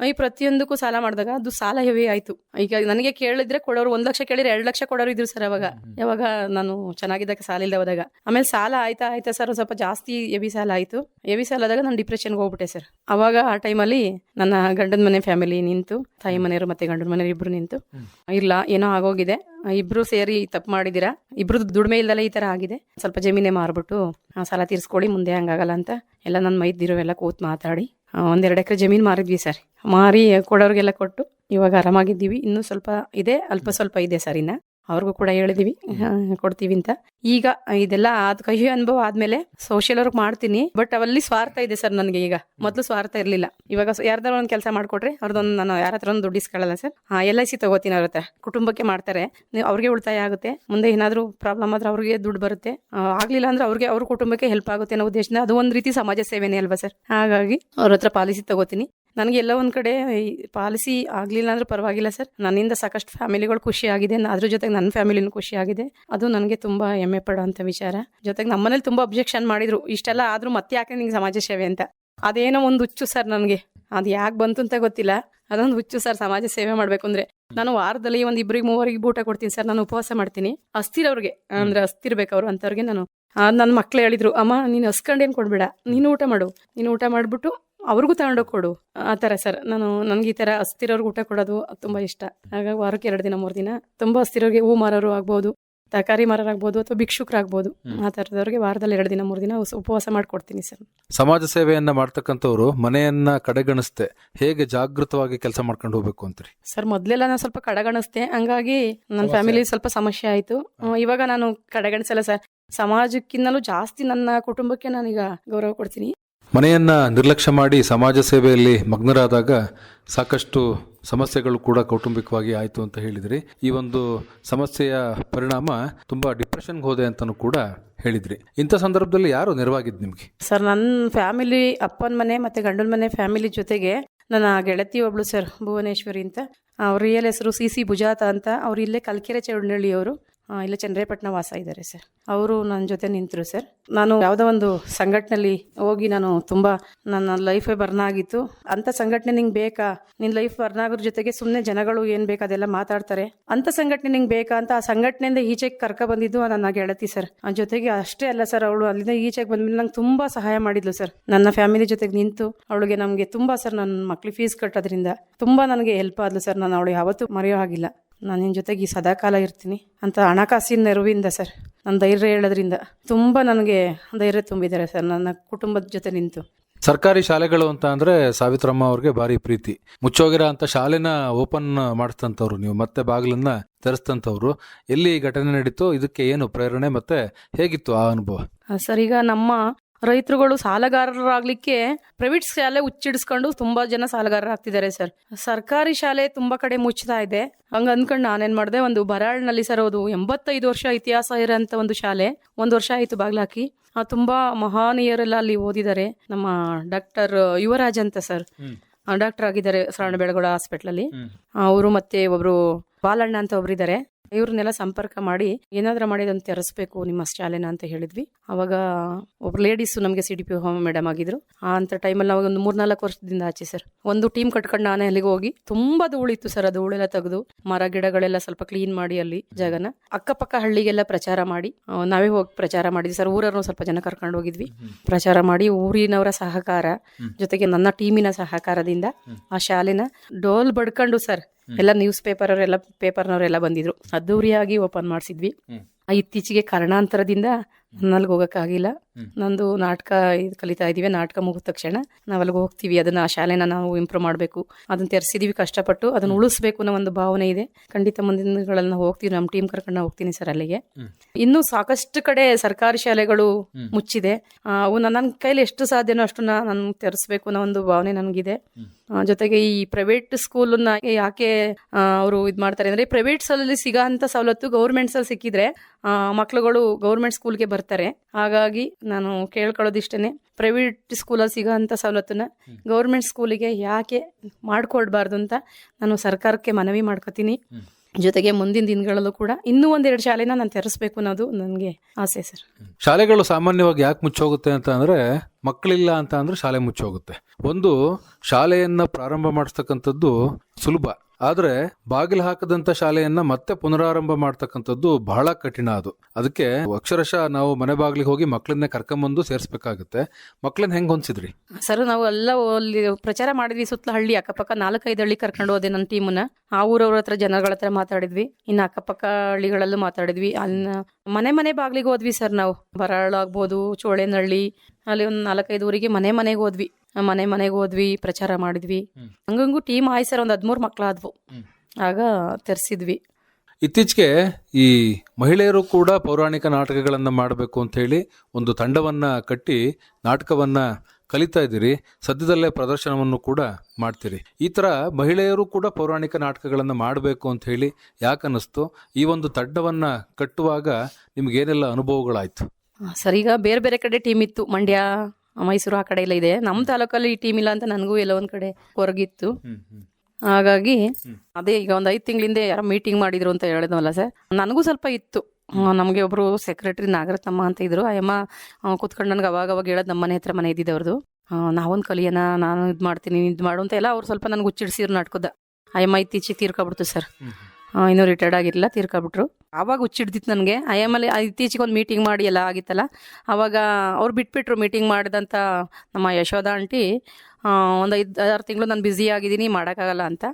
E: ಈ ಪ್ರತಿಯೊಂದಕ್ಕೂ ಸಾಲ ಮಾಡಿದಾಗ ಅದು ಸಾಲ ಹೆವಿ ಆಯ್ತು. ಈಗ ನನಗೆ ಕೇಳಿದ್ರೆ ಕೊಡೋರು ಒಂದು ಲಕ್ಷ ಕೇಳಿದ್ರೆ ಎರಡು ಲಕ್ಷ ಕೊಡೋರು ಇದ್ರು ಸರ್ ಅವಾಗ. ಯಾವಾಗ ನಾನು ಚೆನ್ನಾಗಿದ್ದಾಗ ಸಾಲ ಇಲ್ಲದೆ ಹೋದಾಗ. ಆಮೇಲೆ ಸಾಲ ಆಯ್ತಾ ಆಯ್ತಾ ಸರ್ ಸ್ವಲ್ಪ ಜಾಸ್ತಿ ಹೆವಿ ಸಾಲ ಆಯ್ತು. ಹೆವಿ ಸಾಲ ಆದಾಗ ನಾನು ಡಿಪ್ರೆಷನ್ಗೆ ಹೋಗ್ಬಿಟ್ಟೆ ಸರ್. ಅವಾಗ ಆ ಟೈಮಲ್ಲಿ ನನ್ನ ಗಂಡನ ಮನೆ ಫ್ಯಾಮಿಲಿ ನಿಂತು ತಾಯಿ ಮನೆಯವರು ಮತ್ತೆ ಗಂಡನ ಮನೆಯವರು ಇಬ್ರು ನಿಂತು. ಇಲ್ಲ ಏನೋ ಆಗೋಗಿದೆ. ಇಬ್ರು ಸೇರಿ ತಪ್ಪು ಮಾಡಿದಿರಾ ಇಬ್ರು ದುಡಿಮೆ ಇಲ್ದಲ್ಲ ಈ ತರ ಆಗಿದೆ. ಸ್ವಲ್ಪ ಜಮೀನೇ ಮಾರ್ಬಿಟ್ಟು ಆ ಸಾಲ ತೀರಿಸ್ಕೊಳ್ಳಿ ಮುಂದೆ ಹಂಗಾಗಲ್ಲ ಅಂತ ಎಲ್ಲ ನನ್ನ ಮೈದಿರೋ ಎಲ್ಲ ಕೂತ್ ಮಾತಾಡಿ. ಒಂದೆರಡು ಎಕರೆ ಜಮೀನು ಮಾರಿದ್ವಿ ಸರ್. ಮಾರಿ ಕೊಡೋರಿಗೆಲ್ಲ ಕೊಟ್ಟು ಇವಾಗ ಆರಾಮಾಗಿದ್ದೀವಿ. ಇನ್ನೂ ಸ್ವಲ್ಪ ಇದೆ, ಅಲ್ಪ ಸ್ವಲ್ಪ ಇದೆ ಸರ್ ಇನ್ನ. ಅವ್ರಿಗೂ ಕೂಡ ಹೇಳಿದೀವಿ. ಕೊಡ್ತೀವಿ ಅಂತ. ಈಗ ಇದೆಲ್ಲ ಆದ ಕಹಿ ಅನುಭವ ಆದ್ಮೇಲೆ ಸೋಷಿಯಲ್ ವರ್ಕ್ ಮಾಡ್ತೀನಿ. ಬಟ್ ಅವಲ್ಲಿ ಸ್ವಾರ್ಥ ಇದೆ ಸರ್ ನನಗೆ ಈಗ. ಮೊದಲು ಸ್ವಾರ್ಥ ಇರಲಿಲ್ಲ. ಇವಾಗ ಯಾರ್ದಾರ ಒಂದು ಕೆಲಸ ಮಾಡ್ಕೊಟ್ರೆ ಅವ್ರದ್ದೊಂದು ನಾನು ಯಾರ ಹತ್ರ ಒಂದು ದುಡ್ಡು ಇಸ್ಕೊಳ್ಳಲ್ಲ ಸರ್. ಎಲ್ ಐ ಸಿ ತಗೋತೀನಿ ಅವ್ರ ಹತ್ರ. ಕುಟುಂಬಕ್ಕೆ ಮಾಡ್ತಾರೆ. ಅವ್ರಿಗೆ ಉಳಿತಾಯ ಆಗುತ್ತೆ. ಮುಂದೆ ಏನಾದರೂ ಪ್ರಾಬ್ಲಮ್ ಆದ್ರೆ ಅವ್ರಿಗೆ ದುಡ್ಡು ಬರುತ್ತೆ. ಆಗಲಿಲ್ಲ ಆಗ್ಲಿಲ್ಲ ಅಂದ್ರೆ ಅವ್ರಿಗೆ ಅವ್ರ ಕುಟುಂಬಕ್ಕೆ ಹೆಲ್ಪ್ ಆಗುತ್ತೆ ಅನ್ನೋ ಉದ್ದೇಶದಿಂದ ಅದು ಒಂದು ರೀತಿ ಸಮಾಜ ಸೇವೆನೇ ಅಲ್ವಾ ಸರ್. ಹಾಗಾಗಿ ಅವ್ರ ಹತ್ರ ಪಾಲಿಸಿ ತಗೋತೀನಿ. ನನಗೆ ಎಲ್ಲ ಒಂದ್ ಕಡೆ ಪಾಲಿಸಿ ಆಗಲಿಲ್ಲ ಅಂದ್ರೆ ಪರವಾಗಿಲ್ಲ ಸರ್. ನನ್ನಿಂದ ಸಾಕಷ್ಟು ಫ್ಯಾಮಿಲಿಗಳು ಖುಷಿ ಆಗಿದೆ. ಅದ್ರ ಜೊತೆಗೆ ನನ್ನ ಫ್ಯಾಮಿಲಿನೂ ಖುಷಿ ಆಗಿದೆ. ಅದು ನನಗೆ ತುಂಬ ಹೆಮ್ಮೆ ಪಡುವಂತ ವಿಚಾರ. ಜೊತೆಗೆ ನಮ್ಮನೇಲಿ ತುಂಬಾ ಅಬ್ಜೆಕ್ಷನ್ ಮಾಡಿದ್ರು. ಇಷ್ಟೆಲ್ಲ ಆದ್ರೂ ಮತ್ತೆ ಯಾಕೆ ನಿಂಗೆ ಸಮಾಜ ಸೇವೆ ಅಂತ. ಅದೇನೋ ಒಂದು ಹುಚ್ಚು ಸರ್ ನನಗೆ. ಅದು ಯಾಕೆ ಬಂತು ಅಂತ ಗೊತ್ತಿಲ್ಲ. ಅದೊಂದು ಹುಚ್ಚು ಸರ್ ಸಮಾಜ ಸೇವೆ ಮಾಡಬೇಕು ಅಂದ್ರೆ. ನಾನು ವಾರದಲ್ಲಿ ಒಂದು ಇಬ್ಬರಿಗೆ ಮೂವರಿಗೆ ಊಟ ಕೊಡ್ತೀನಿ ಸರ್. ನಾನು ಉಪವಾಸ ಮಾಡ್ತೀನಿ. ಅಸ್ತಿರವ್ರಿಗೆ ಅಂದ್ರೆ ಅವರು ಅಂತವ್ರಿಗೆ ನಾನು. ನನ್ನ ಮಕ್ಳು ಹೇಳಿದ್ರು, ಅಮ್ಮ, ನೀನು ಹಸ್ಕೊಂಡೇನು ಕೊಡ್ಬೇಡ. ನೀನು ಊಟ ಮಾಡು. ನೀನು ಊಟ ಮಾಡ್ಬಿಟ್ಟು ಅವ್ರಿಗೂ ತಗೊಂಡೋಗಿ ಕೊಡು. ಆ ಥರ ಸರ್. ನಾನು ನನಗೆ ಈ ಥರ ಹಸ್ತಿರೋರ್ಗೆ ಊಟ ಕೊಡೋದು ತುಂಬ ಇಷ್ಟ. ಹಾಗಾಗಿ ವಾರಕ್ಕೆ ಎರಡು ದಿನ ಮೂರು ದಿನ ತುಂಬ ಹಸ್ತಿರೋರಿಗೆ ಹೂ ಮಾರೋರು ಆಗ್ಬೋದು ತರಕಾರಿ ಮಾರೋರಾಗ್ಬೋದು ಅಥವಾ ಭಿಕ್ಷುಕರಾಗ್ಬೋದು ಆ ಥರದವ್ರಿಗೆ ವಾರದಲ್ಲಿ ಎರಡು ದಿನ ಮೂರು ದಿನ ಉಪವಾಸ ಮಾಡಿಕೊಡ್ತೀನಿ ಸರ್.
D: ಸಮಾಜ ಸೇವೆಯನ್ನ ಮಾಡ್ತಕ್ಕಂಥವ್ರು ಮನೆಯನ್ನ ಕಡೆಗಣಿಸ್ತೆ ಹೇಗೆ ಜಾಗೃತವಾಗಿ ಕೆಲಸ ಮಾಡ್ಕೊಂಡು ಹೋಗ್ಬೇಕು ಅಂತೀರಿ?
E: ಸರ್ ಮೊದಲೆಲ್ಲ ನಾನು ಸ್ವಲ್ಪ ಕಡೆಗಣಿಸ್ತೆ ಹಂಗಾಗಿ ನನ್ನ ಫ್ಯಾಮಿಲಿ ಸ್ವಲ್ಪ ಸಮಸ್ಯೆ ಆಯಿತು. ಇವಾಗ ನಾನು ಕಡೆಗಣಿಸಲ್ಲ ಸರ್. ಸಮಾಜಕ್ಕಿಂತಲೂ ಜಾಸ್ತಿ ನನ್ನ ಕುಟುಂಬಕ್ಕೆ ನಾನೀಗ ಗೌರವ ಕೊಡ್ತೀನಿ.
D: ಮನೆಯನ್ನ ನಿರ್ಲಕ್ಷ್ಯ ಮಾಡಿ ಸಮಾಜ ಸೇವೆಯಲ್ಲಿ ಮಗ್ನರಾದಾಗ ಸಾಕಷ್ಟು ಸಮಸ್ಯೆಗಳು ಕೂಡ ಕೌಟುಂಬಿಕವಾಗಿ ಆಯಿತು ಅಂತ ಹೇಳಿದ್ರಿ. ಈ ಒಂದು ಸಮಸ್ಯೆಯ ಪರಿಣಾಮ ತುಂಬಾ ಡಿಪ್ರೆಷನ್ಗೆ ಹೋದೆ ಅಂತಲೂ ಕೂಡ ಹೇಳಿದ್ರಿ. ಇಂಥ ಸಂದರ್ಭದಲ್ಲಿ ಯಾರು ನೆರವಾಗಿದ್ದು ನಿಮಗೆ?
E: ಸರ್ ನನ್ನ ಫ್ಯಾಮಿಲಿ ಅಪ್ಪನ ಮನೆ ಮತ್ತು ಗಂಡನ ಮನೆ ಫ್ಯಾಮಿಲಿ ಜೊತೆಗೆ ನನ್ನ ಗೆಳತಿ ಒಬ್ಳು ಸರ್ ಭುವನೇಶ್ವರಿ ಅಂತ. ಅವ್ರ ರಿಯಲ್ ಹೆಸರು ಸಿ ಸಿ ಭುಜಾತ ಅಂತ. ಅವ್ರು ಇಲ್ಲೇ ಕಲ್ಕೆರೆ ಚೌಡನಹಳ್ಳಿಯವರು ಇಲ್ಲೇ, ಚಂದ್ರೇಪಟ್ಟಣ ವಾಸ ಇದ್ದಾರೆ ಸರ್ ಅವರು ನನ್ನ ಜೊತೆ ನಿಂತರು ಸರ್ ನಾನು ಯಾವುದೋ ಒಂದು ಸಂಘಟನೆಯಲ್ಲಿ ಹೋಗಿ ನಾನು ತುಂಬ ನನ್ನ ಲೈಫೇ ಬರ್ನ್ ಆಗಿತ್ತು ಅಂಥ ಸಂಘಟನೆ ನಿಂಗೆ ಬೇಕಾ? ನಿನ್ನ ಲೈಫ್ ಬರ್ನ್ ಆಗೋದ್ರ ಜೊತೆಗೆ ಸುಮ್ಮನೆ ಜನಗಳು ಏನು ಬೇಕು ಅದೆಲ್ಲ ಮಾತಾಡ್ತಾರೆ. ಅಂಥ ಸಂಘಟನೆ ನಿಂಗೆ ಬೇಕಾ? ಅಂತ ಆ ಸಂಘಟನೆಯಿಂದ ಈಚೆಗೆ ಕರ್ಕ ಬಂದಿದ್ದು ನನ್ನ ಗೆಳತಿ ಸರ್ ಆ ಜೊತೆಗೆ ಅಷ್ಟೇ ಅಲ್ಲ ಸರ್ ಅವಳು ಅಲ್ಲಿಂದ ಈಚೆಗೆ ಬಂದ್ಮೇಲೆ ನಂಗೆ ತುಂಬ ಸಹಾಯ ಮಾಡಿದ್ಲು ಸರ್ ನನ್ನ ಫ್ಯಾಮಿಲಿ ಜೊತೆಗೆ ನಿಂತು ಅವಳಿಗೆ ನಮಗೆ ತುಂಬ ಸರ್ ನನ್ನ ಮಕ್ಳಿಗೆ ಫೀಸ್ ಕಟ್ಟೋದ್ರಿಂದ ತುಂಬ ನನಗೆ ಹೆಲ್ಪ್ ಆದ್ಲು ಸರ್ ನಾನು ಅವಳು ಯಾವತ್ತೂ ಮರೆಯೋ ಹಾಗಿಲ್ಲ. ನಾನು ನಿನ್ನ ಜೊತೆಗೆ ಈ ಸದಾಕಾಲ ಇರ್ತೀನಿ. ಅಂತ ಹಣಕಾಸಿನ ನೆರವಿಂದ ಸರ್ ನನ್ನ ಧೈರ್ಯ ಹೇಳೋದ್ರಿಂದ ತುಂಬ ನನಗೆ ಧೈರ್ಯ ತುಂಬಿದ್ದಾರೆ ಸರ್ ನನ್ನ ಕುಟುಂಬದ ಜೊತೆ ನಿಂತು.
D: ಸರ್ಕಾರಿ ಶಾಲೆಗಳು ಅಂತ ಅಂದ್ರೆ ಸಾವಿತ್ರಮ್ಮ ಅವ್ರಿಗೆ ಭಾರಿ ಪ್ರೀತಿ. ಮುಚ್ಚೋಗಿರೋ ಅಂತ ಶಾಲೆನ ಓಪನ್ ಮಾಡಿಸ್ತಂಥವ್ರು ನೀವು ಮತ್ತೆ ಬಾಗಿಲನ್ನ ತೆರೆಸ್ತಂಥವ್ರು ಎಲ್ಲಿ ಘಟನೆ ನಡೀತು ಇದಕ್ಕೆ ಏನು ಪ್ರೇರಣೆ ಮತ್ತೆ ಹೇಗಿತ್ತು ಆ ಅನುಭವ?
E: ಸರ್ ಈಗ ನಮ್ಮ ರೈತರುಗಳು ಸಾಲಗಾರರಾಗ್ಲಿಕ್ಕೆ ಪ್ರೈವೇಟ್ ಶಾಲೆ ಹುಚ್ಚಿಡಿಸ್ಕೊಂಡು ತುಂಬಾ ಜನ ಸಾಲಗಾರರಾಗ್ತಿದ್ದಾರೆ ಸರ್ ಸರ್ಕಾರಿ ಶಾಲೆ ತುಂಬಾ ಕಡೆ ಮುಚ್ಚತಾ ಇದೆ. ಹಂಗ ಅನ್ಕೊಂಡು ನಾನೇನ್ ಮಾಡಿದೆ ಒಂದು ಬರಾಳ್ನಲ್ಲಿ ಸರ್ ಅದು ಎಂಬತ್ತೈದು ವರ್ಷ ಇತಿಹಾಸ ಇರೋಂಥ ಒಂದು ಶಾಲೆ. ಒಂದು ವರ್ಷ ಆಯ್ತು ಬಾಗ್ಲಾಕಿ. ಆ, ತುಂಬಾ ಮಹಾನೀಯರೆಲ್ಲ ಅಲ್ಲಿ ಓದಿದ್ದಾರೆ. ನಮ್ಮ ಡಾಕ್ಟರ್ ಯುವರಾಜ್ ಅಂತ ಸರ್ ಡಾಕ್ಟರ್ ಆಗಿದ್ದಾರೆ ಶರಣ ಬೆಳಗೊಳ ಹಾಸ್ಪಿಟ್ಲಲ್ಲಿ ಅವರು ಮತ್ತೆ ಒಬ್ರು ಬಾಲಣ್ಣ ಅಂತ ಒಬ್ರು ಇದ್ದಾರೆ ಇವ್ರನ್ನೆಲ್ಲ ಸಂಪರ್ಕ ಮಾಡಿ ಏನಾದ್ರೂ ಮಾಡಿ ಅದನ್ನು ತೆರೆಸ್ಬೇಕು ನಿಮ್ಮ ಶಾಲೆನ ಅಂತ ಹೇಳಿದ್ವಿ. ಅವಾಗ ಒಬ್ರು ಲೇಡೀಸ್ ನಮಗೆ C D P home madam ಆಗಿದ್ರು. ಆ ಅಂತ ಟೈಮಲ್ಲಿ ನಾವು ಒಂದು ಮೂರ್ನಾಲ್ಕು ವರ್ಷದಿಂದ ಆಚೆ ಸರ್ ಒಂದು ಟೀಮ್ ಕಟ್ಕೊಂಡು ನಾನೇ ಅಲ್ಲಿಗೆ ಹೋಗಿ ತುಂಬಾ ಧೂಳಿತ್ತು ಸರ್ ಅದು ಧೂಳೆಲ್ಲ ತೆಗೆದು ಮರ ಗಿಡಗಳೆಲ್ಲ ಸ್ವಲ್ಪ ಕ್ಲೀನ್ ಮಾಡಿ ಅಲ್ಲಿ ಜಾಗನ. ಅಕ್ಕಪಕ್ಕ ಹಳ್ಳಿಗೆಲ್ಲ ಪ್ರಚಾರ ಮಾಡಿ ನಾವೇ ಹೋಗಿ ಪ್ರಚಾರ ಮಾಡಿದ್ವಿ ಸರ್ ಊರನ್ನು ಸ್ವಲ್ಪ ಜನ ಕರ್ಕೊಂಡು ಹೋಗಿದ್ವಿ. ಪ್ರಚಾರ ಮಾಡಿ ಊರಿನವರ ಸಹಕಾರ ಜೊತೆಗೆ ನನ್ನ ಟೀಮಿನ ಸಹಕಾರದಿಂದ ಆ ಶಾಲೆನ ಡೋಲ್ ಬಡ್ಕೊಂಡು ಸರ್ ಎಲ್ಲ ನ್ಯೂಸ್ ಪೇಪರ್ ಅವರೆಲ್ಲ ಪೇಪರ್ನವರೆಲ್ಲ ಬಂದಿದ್ರು. ಅದ್ದೂರಿಯಾಗಿ ಓಪನ್ ಮಾಡಿಸಿದ್ವಿ. ಇತ್ತೀಚೆಗೆ ಕಾರಣಾಂತರದಿಂದ ನನ್ಗೆ ಹೋಗೋಕ್ಕಾಗಿಲ್ಲ ನಂದು ನಾಟಕ ಇದು ಕಲಿತಾ ಇದೀವಿ ನಾಟಕ ಮುಗಿದ ತಕ್ಷಣ ನಾವು ಅಲ್ಲಿಗೆ ಹೋಗ್ತೀವಿ. ಅದನ್ನ ಆ ಶಾಲೆನ ನಾವು ಇಂಪ್ರೂವ್ ಮಾಡಬೇಕು. ಅದನ್ನ ತೆರೆಸಿದೀವಿ ಕಷ್ಟಪಟ್ಟು. ಅದನ್ನ ಉಳಿಸ್ಬೇಕು ಅನ್ನೋ ಒಂದು ಭಾವನೆ ಇದೆ. ಖಂಡಿತ ಮುಂದಿನ ದಿನಗಳಲ್ಲಿ ಹೋಗ್ತೀವಿ. ನಮ್ಮ ಟೀಮ್ ಕರ್ಕೊಂಡು ಹೋಗ್ತೀನಿ ಸರ್ ಅಲ್ಲಿಗೆ. ಇನ್ನೂ ಸಾಕಷ್ಟು ಕಡೆ ಸರ್ಕಾರಿ ಶಾಲೆಗಳು ಮುಚ್ಚಿದೆ. ಅವು ನನ್ನ ಕೈಲಿ ಎಷ್ಟು ಸಾಧ್ಯನೋ ಅಷ್ಟು ನಾನು ತೆರೆಸ್ಬೇಕು ಅನ್ನೋ ಒಂದು ಭಾವನೆ ನನಗಿದೆ. ಜೊತೆಗೆ ಈ ಪ್ರೈವೇಟ್ ಸ್ಕೂಲನ್ನ ಯಾಕೆ ಅವರು ಇದು ಮಾಡ್ತಾರೆ ಅಂದ್ರೆ ಪ್ರೈವೇಟ್ ಅಲ್ಲಿ ಸಿಗೋ ಅಂತ ಸವಲತ್ತು ಗೌರ್ಮೆಂಟ್ಸಲ್ಲಿ ಸಿಕ್ಕಿದ್ರೆ ಆ, ಮಕ್ಳುಗಳು ಗೌರ್ಮೆಂಟ್ ಸ್ಕೂಲ್ಗೆ ಬರ್ತಾರೆ. ಹಾಗಾಗಿ ನಾನು ಕೇಳ್ಕೊಳ್ಳೋದಿಷ್ಟೇನೆ. ಪ್ರೈವೇಟ್ ಸ್ಕೂಲಲ್ಲಿ ಸಿಗೋ ಅಂಥ ಸವಲತ್ತನ್ನ ಗೌರ್ಮೆಂಟ್ ಸ್ಕೂಲಿಗೆ ಯಾಕೆ ಮಾಡಿಕೊಡ್ಬಾರ್ದು ಅಂತ ನಾನು ಸರ್ಕಾರಕ್ಕೆ ಮನವಿ ಮಾಡ್ಕೋತೀನಿ. ಜೊತೆಗೆ ಮುಂದಿನ ದಿನಗಳಲ್ಲೂ ಕೂಡ ಇನ್ನೂ ಒಂದೆರಡು ಶಾಲೆನ ನಾನು ತೆರೆಸ್ಬೇಕು ಅನ್ನೋದು ನನಗೆ ಆಸೆ ಸರ್.
D: ಶಾಲೆಗಳು ಸಾಮಾನ್ಯವಾಗಿ ಯಾಕೆ ಮುಚ್ಚೋಗುತ್ತೆ ಅಂತ ಅಂದ್ರೆ ಮಕ್ಕಳಿಲ್ಲ ಅಂತ ಅಂದ್ರೆ ಶಾಲೆ ಮುಚ್ಚೋಗುತ್ತೆ. ಒಂದು ಶಾಲೆಯನ್ನು ಪ್ರಾರಂಭ ಮಾಡಿಸ್ತಕ್ಕಂಥದ್ದು ಸುಲಭ. ಆದ್ರೆ ಬಾಗಿಲು ಹಾಕದಂತ ಶಾಲೆಯನ್ನ ಮತ್ತೆ ಪುನರಾರಂಭ ಮಾಡ್ತಕ್ಕಂಥದ್ದು ಬಹಳ ಕಠಿಣ ಅದು. ಅದಕ್ಕೆ ಅಕ್ಷರಶಃ ನಾವು ಮನೆ ಬಾಗಿಲಿಗೆ ಹೋಗಿ ಮಕ್ಕಳನ್ನೇ ಕರ್ಕೊಂಬಂದು ಸೇರಿಸಬೇಕಾಗುತ್ತೆ. ಮಕ್ಕಳನ್ನ ಹೆಂಗ್ ಹೊಂದಿಸಿದ್ರಿ?
E: ಸರ್, ನಾವು ಎಲ್ಲ ಅಲ್ಲಿ ಪ್ರಚಾರ ಮಾಡಿದ್ವಿ. ಸುತ್ತಲ ಹಳ್ಳಿ ಅಕ್ಕಪಕ್ಕ ನಾಲ್ಕೈದು ಹಳ್ಳಿ ಕರ್ಕೊಂಡು ಹೋದೆ ನನ್ನ ಟೀಮನ್ನ ಆ ಊರವ್ರ ಹತ್ರ ಜನಗಳ ಹತ್ರ ಮಾತಾಡಿದ್ವಿ. ಇನ್ನು ಅಕ್ಕಪಕ್ಕ ಹಳ್ಳಿಗಳಲ್ಲೂ ಮಾತಾಡಿದ್ವಿ. ಅಲ್ಲಿನ ಮನೆ ಮನೆ ಬಾಗ್ಲಿಗೆ ಹೋದ್ವಿ ಸರ್ ನಾವು. ಬರಾಳ ಆಗ್ಬೋದು, ಚೋಳೇನಹಳ್ಳಿ, ಅಲ್ಲಿ ಒಂದು ನಾಲ್ಕೈದು ಊರಿಗೆ ಮನೆ ಮನೆಗೆ ಹೋದ್ವಿ. ಮನೆ ಮನೆಗೆ ಹೋದ್ವಿ ಪ್ರಚಾರ ಮಾಡಿದ್ವಿ. ಹಂಗಂಗೂ ಟೀಮ್ ಆಯ್ಸರ್ ಸರ್ ಒಂದು ಹದಿಮೂರು ಮಕ್ಕಳಾದ್ವು ಆಗ ತರಿಸಿದ್ವಿ.
D: ಇತ್ತೀಚೆಗೆ ಈ ಮಹಿಳೆಯರು ಕೂಡ ಪೌರಾಣಿಕ ನಾಟಕಗಳನ್ನು ಮಾಡಬೇಕು ಅಂತ ಹೇಳಿ ಒಂದು ತಂಡವನ್ನ ಕಟ್ಟಿ ನಾಟಕವನ್ನ ಕಲಿತಾ ಇದ್ದೀರಿ. ಸದ್ಯದಲ್ಲೇ ಪ್ರದರ್ಶನವನ್ನು ಕೂಡ ಮಾಡ್ತೀರಿ. ಈ ಥರ ಮಹಿಳೆಯರು ಕೂಡ ಪೌರಾಣಿಕ ನಾಟಕಗಳನ್ನು ಮಾಡಬೇಕು ಅಂತ ಹೇಳಿ ಯಾಕನ್ನಿಸ್ತು? ಈ ಒಂದು ತಂಡವನ್ನು ಕಟ್ಟುವಾಗ ನಿಮ್ಗೇನೆಲ್ಲ ಅನುಭವಗಳಾಯ್ತು?
E: ಸರಿ ಸರ್ ಈಗ ಬೇರೆ ಬೇರೆ ಕಡೆ ಟೀಮ್ ಇತ್ತು. ಮಂಡ್ಯ ಮೈಸೂರು ಆ ಕಡೆ ಎಲ್ಲ ಇದೆ. ನಮ್ಮ ತಾಲೂಕಲ್ಲಿ ಈ ಟೀಮ್ ಇಲ್ಲ ಅಂತ ನನಗೂ ಎಲ್ಲ ಒಂದ್ ಕಡೆ ಹೊರಗಿತ್ತು. ಹಾಗಾಗಿ ಅದೇ ಈಗ ಒಂದು ಐದು ತಿಂಗಳಿಂದ ಯಾರೋ ಮೀಟಿಂಗ್ ಮಾಡಿದ್ರು ಅಂತ ಹೇಳಿದ್ವಲ್ಲ ಸರ್. ನನಗೂ ಸ್ವಲ್ಪ ಇತ್ತು. ನಮಗೆ ಒಬ್ರು ಸೆಕ್ರೆಟರಿ ನಾಗರತ್ನಮ್ಮ ಅಂತ ಇದ್ರು. ಆ ಕುತ್ಕೊಂಡು ನನಗೆ ಅವಾಗ ಅವಾಗ ಹೇಳೋದು ನಮ್ಮ ಮನೆ ಹತ್ರ ಮನೆ ಇದ್ದಿದ್ದವ್ರದ್ದು ನಾವೊಂದು ಕಲಿಯೋಣ ನಾನು ಇದು ಮಾಡ್ತೀನಿ ಇದು ಮಾಡು ಅಂತ ಎಲ್ಲ ಅವ್ರು ಸ್ವಲ್ಪ ನನಗೆ ಹುಚ್ಚಿಡ್ಸಿರು ನಾಟಕದ. ಅಯ್ಯಮ್ಮ ಇತ್ತೀಚೆಗೆ ತೀರ್ಕೊಬಿಡ್ತು ಸರ್. ಇನ್ನೂ ರಿಟೈರ್ಡ್ ಆಗಿರಲಿಲ್ಲ ತೀರ್ಕೊಬಿಟ್ರು. ಆವಾಗ ಹುಚ್ಚಿಡ್ದಿತ್ತು ನನಗೆ. ಐ ಐಎಮ್ಮಲ್ಲಿ ಇತ್ತೀಚೆಗೆ ಒಂದು ಮೀಟಿಂಗ್ ಮಾಡಿ ಎಲ್ಲ ಆಗಿತ್ತಲ್ಲ. ಆವಾಗ ಅವ್ರು ಬಿಟ್ಬಿಟ್ರು ಮೀಟಿಂಗ್ ಮಾಡಿದಂಥ ನಮ್ಮ ಯಶೋಧ ಆಂಟಿ ಒಂದು ಐದು ಆರು ತಿಂಗಳು ನಾನು ಬ್ಯುಸಿ ಆಗಿದ್ದೀನಿ ಮಾಡೋಕ್ಕಾಗಲ್ಲ ಅಂತ.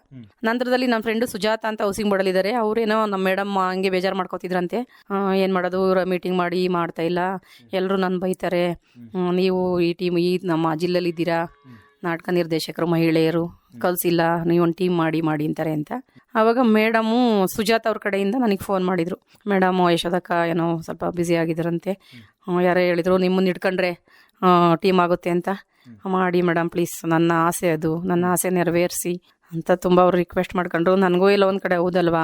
E: ನಂತರದಲ್ಲಿ ನಮ್ಮ ಫ್ರೆಂಡು ಸುಜಾತ ಅಂತ ಹೌಸಿಂಗ್ ಬೋರ್ಡಲ್ಲಿದ್ದಾರೆ ಅವರೇನೋ ನಮ್ಮ ಮೇಡಮ್ ಹಂಗೆ ಬೇಜಾರು ಮಾಡ್ಕೋತಿದ್ರಂತೆ. ಏನು ಮಾಡೋದು ಮೀಟಿಂಗ್ ಮಾಡಿ ಮಾಡ್ತಾ ಇಲ್ಲ. ಎಲ್ಲರೂ ನನ್ನ ಬೈತಾರೆ. ನೀವು ಈ ಟೀಮ್ ಈ ನಮ್ಮ ಜಿಲ್ಲೆಯಲ್ಲಿದ್ದೀರಾ. ನಾಟಕ ನಿರ್ದೇಶಕರು ಮಹಿಳೆಯರು ಕಲ್ಸಿಲ್ಲ ನೀವು ಒಂದು ಟೀಮ್ ಮಾಡಿ ಮಾಡಿ ಅಂತಾರೆ ಅಂತ. ಆವಾಗ ಮೇಡಮು ಸುಜಾತ ಅವ್ರ ಕಡೆಯಿಂದ ನನಗೆ ಫೋನ್ ಮಾಡಿದರು. ಮೇಡಮು ಯಶೋದಕ್ಕ ಏನೋ ಸ್ವಲ್ಪ ಬ್ಯುಸಿ ಆಗಿದ್ದರಂತೆ ಯಾರೇ ಯಾರೋ ಹೇಳಿದರು ನಿಮ್ಮನ್ನ ಇಟ್ಕೊಂಡ್ರೆ ಟೀಮ್ ಆಗುತ್ತೆ ಅಂತ. ಮಾಡಿ ಮೇಡಮ್ ಪ್ಲೀಸ್ ನನ್ನ ಆಸೆ ಅದು. ನನ್ನ ಆಸೆ ನೆರವೇರಿಸಿ ಅಂತ ತುಂಬ ಅವ್ರು ರಿಕ್ವೆಸ್ಟ್ ಮಾಡ್ಕೊಂಡ್ರು. ನನಗೂ ಇಲ್ಲ ಒಂದು ಕಡೆ ಹೌದಲ್ವಾ?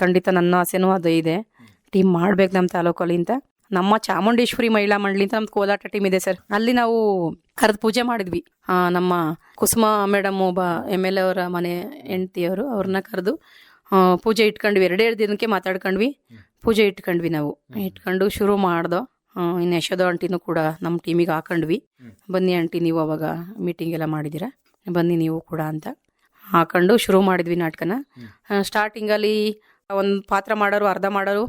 E: ಖಂಡಿತ ನನ್ನ ಆಸೆನೂ ಅದು ಇದೆ. ಟೀಮ್ ಮಾಡ್ಬೇಕು ನಮ್ಮ ತಾಲೂಕಲ್ಲಿ ಅಂತ. ನಮ್ಮ ಚಾಮುಂಡೇಶ್ವರಿ ಮಹಿಳಾ ಮಂಡಳಿ ಅಂತ ನಮ್ದು ಕೋಲಾಟ ಟೀಮ್ ಇದೆ ಸರ್ ಅಲ್ಲಿ ನಾವು ಕರೆದು ಪೂಜೆ ಮಾಡಿದ್ವಿ. ನಮ್ಮ ಕುಸುಮ ಮೇಡಮ್ ಒಬ್ಬ ಎಂ ಎಲ್ ಎ ಅವರ ಮನೆ ಹೆಂಡ್ತಿಯವರು ಅವ್ರನ್ನ ಕರೆದು ಪೂಜೆ ಇಟ್ಕೊಂಡ್ವಿ. ಎರಡೆರಡು ದಿನಕ್ಕೆ ಮಾತಾಡ್ಕೊಂಡ್ವಿ. ಪೂಜೆ ಇಟ್ಕೊಂಡ್ವಿ ನಾವು. ಇಟ್ಕೊಂಡು ಶುರು ಮಾಡ್ದೋ ಇನ್ನು ಯಶೋಧ ಆಂಟಿನೂ ಕೂಡ ನಮ್ಮ ಟೀಮಿಗೆ ಹಾಕೊಂಡ್ವಿ. ಬನ್ನಿ ಆಂಟಿ ನೀವು ಅವಾಗ ಮೀಟಿಂಗ್ ಎಲ್ಲ ಮಾಡಿದ್ದೀರಾ? ಬನ್ನಿ ನೀವು ಕೂಡ ಅಂತ ಹಾಕೊಂಡು ಶುರು ಮಾಡಿದ್ವಿ ನಾಟಕನ. ಸ್ಟಾರ್ಟಿಂಗಲ್ಲಿ ಒಂದು ಪಾತ್ರ ಮಾಡೋರು, ಅರ್ಧ ಮಾಡೋರು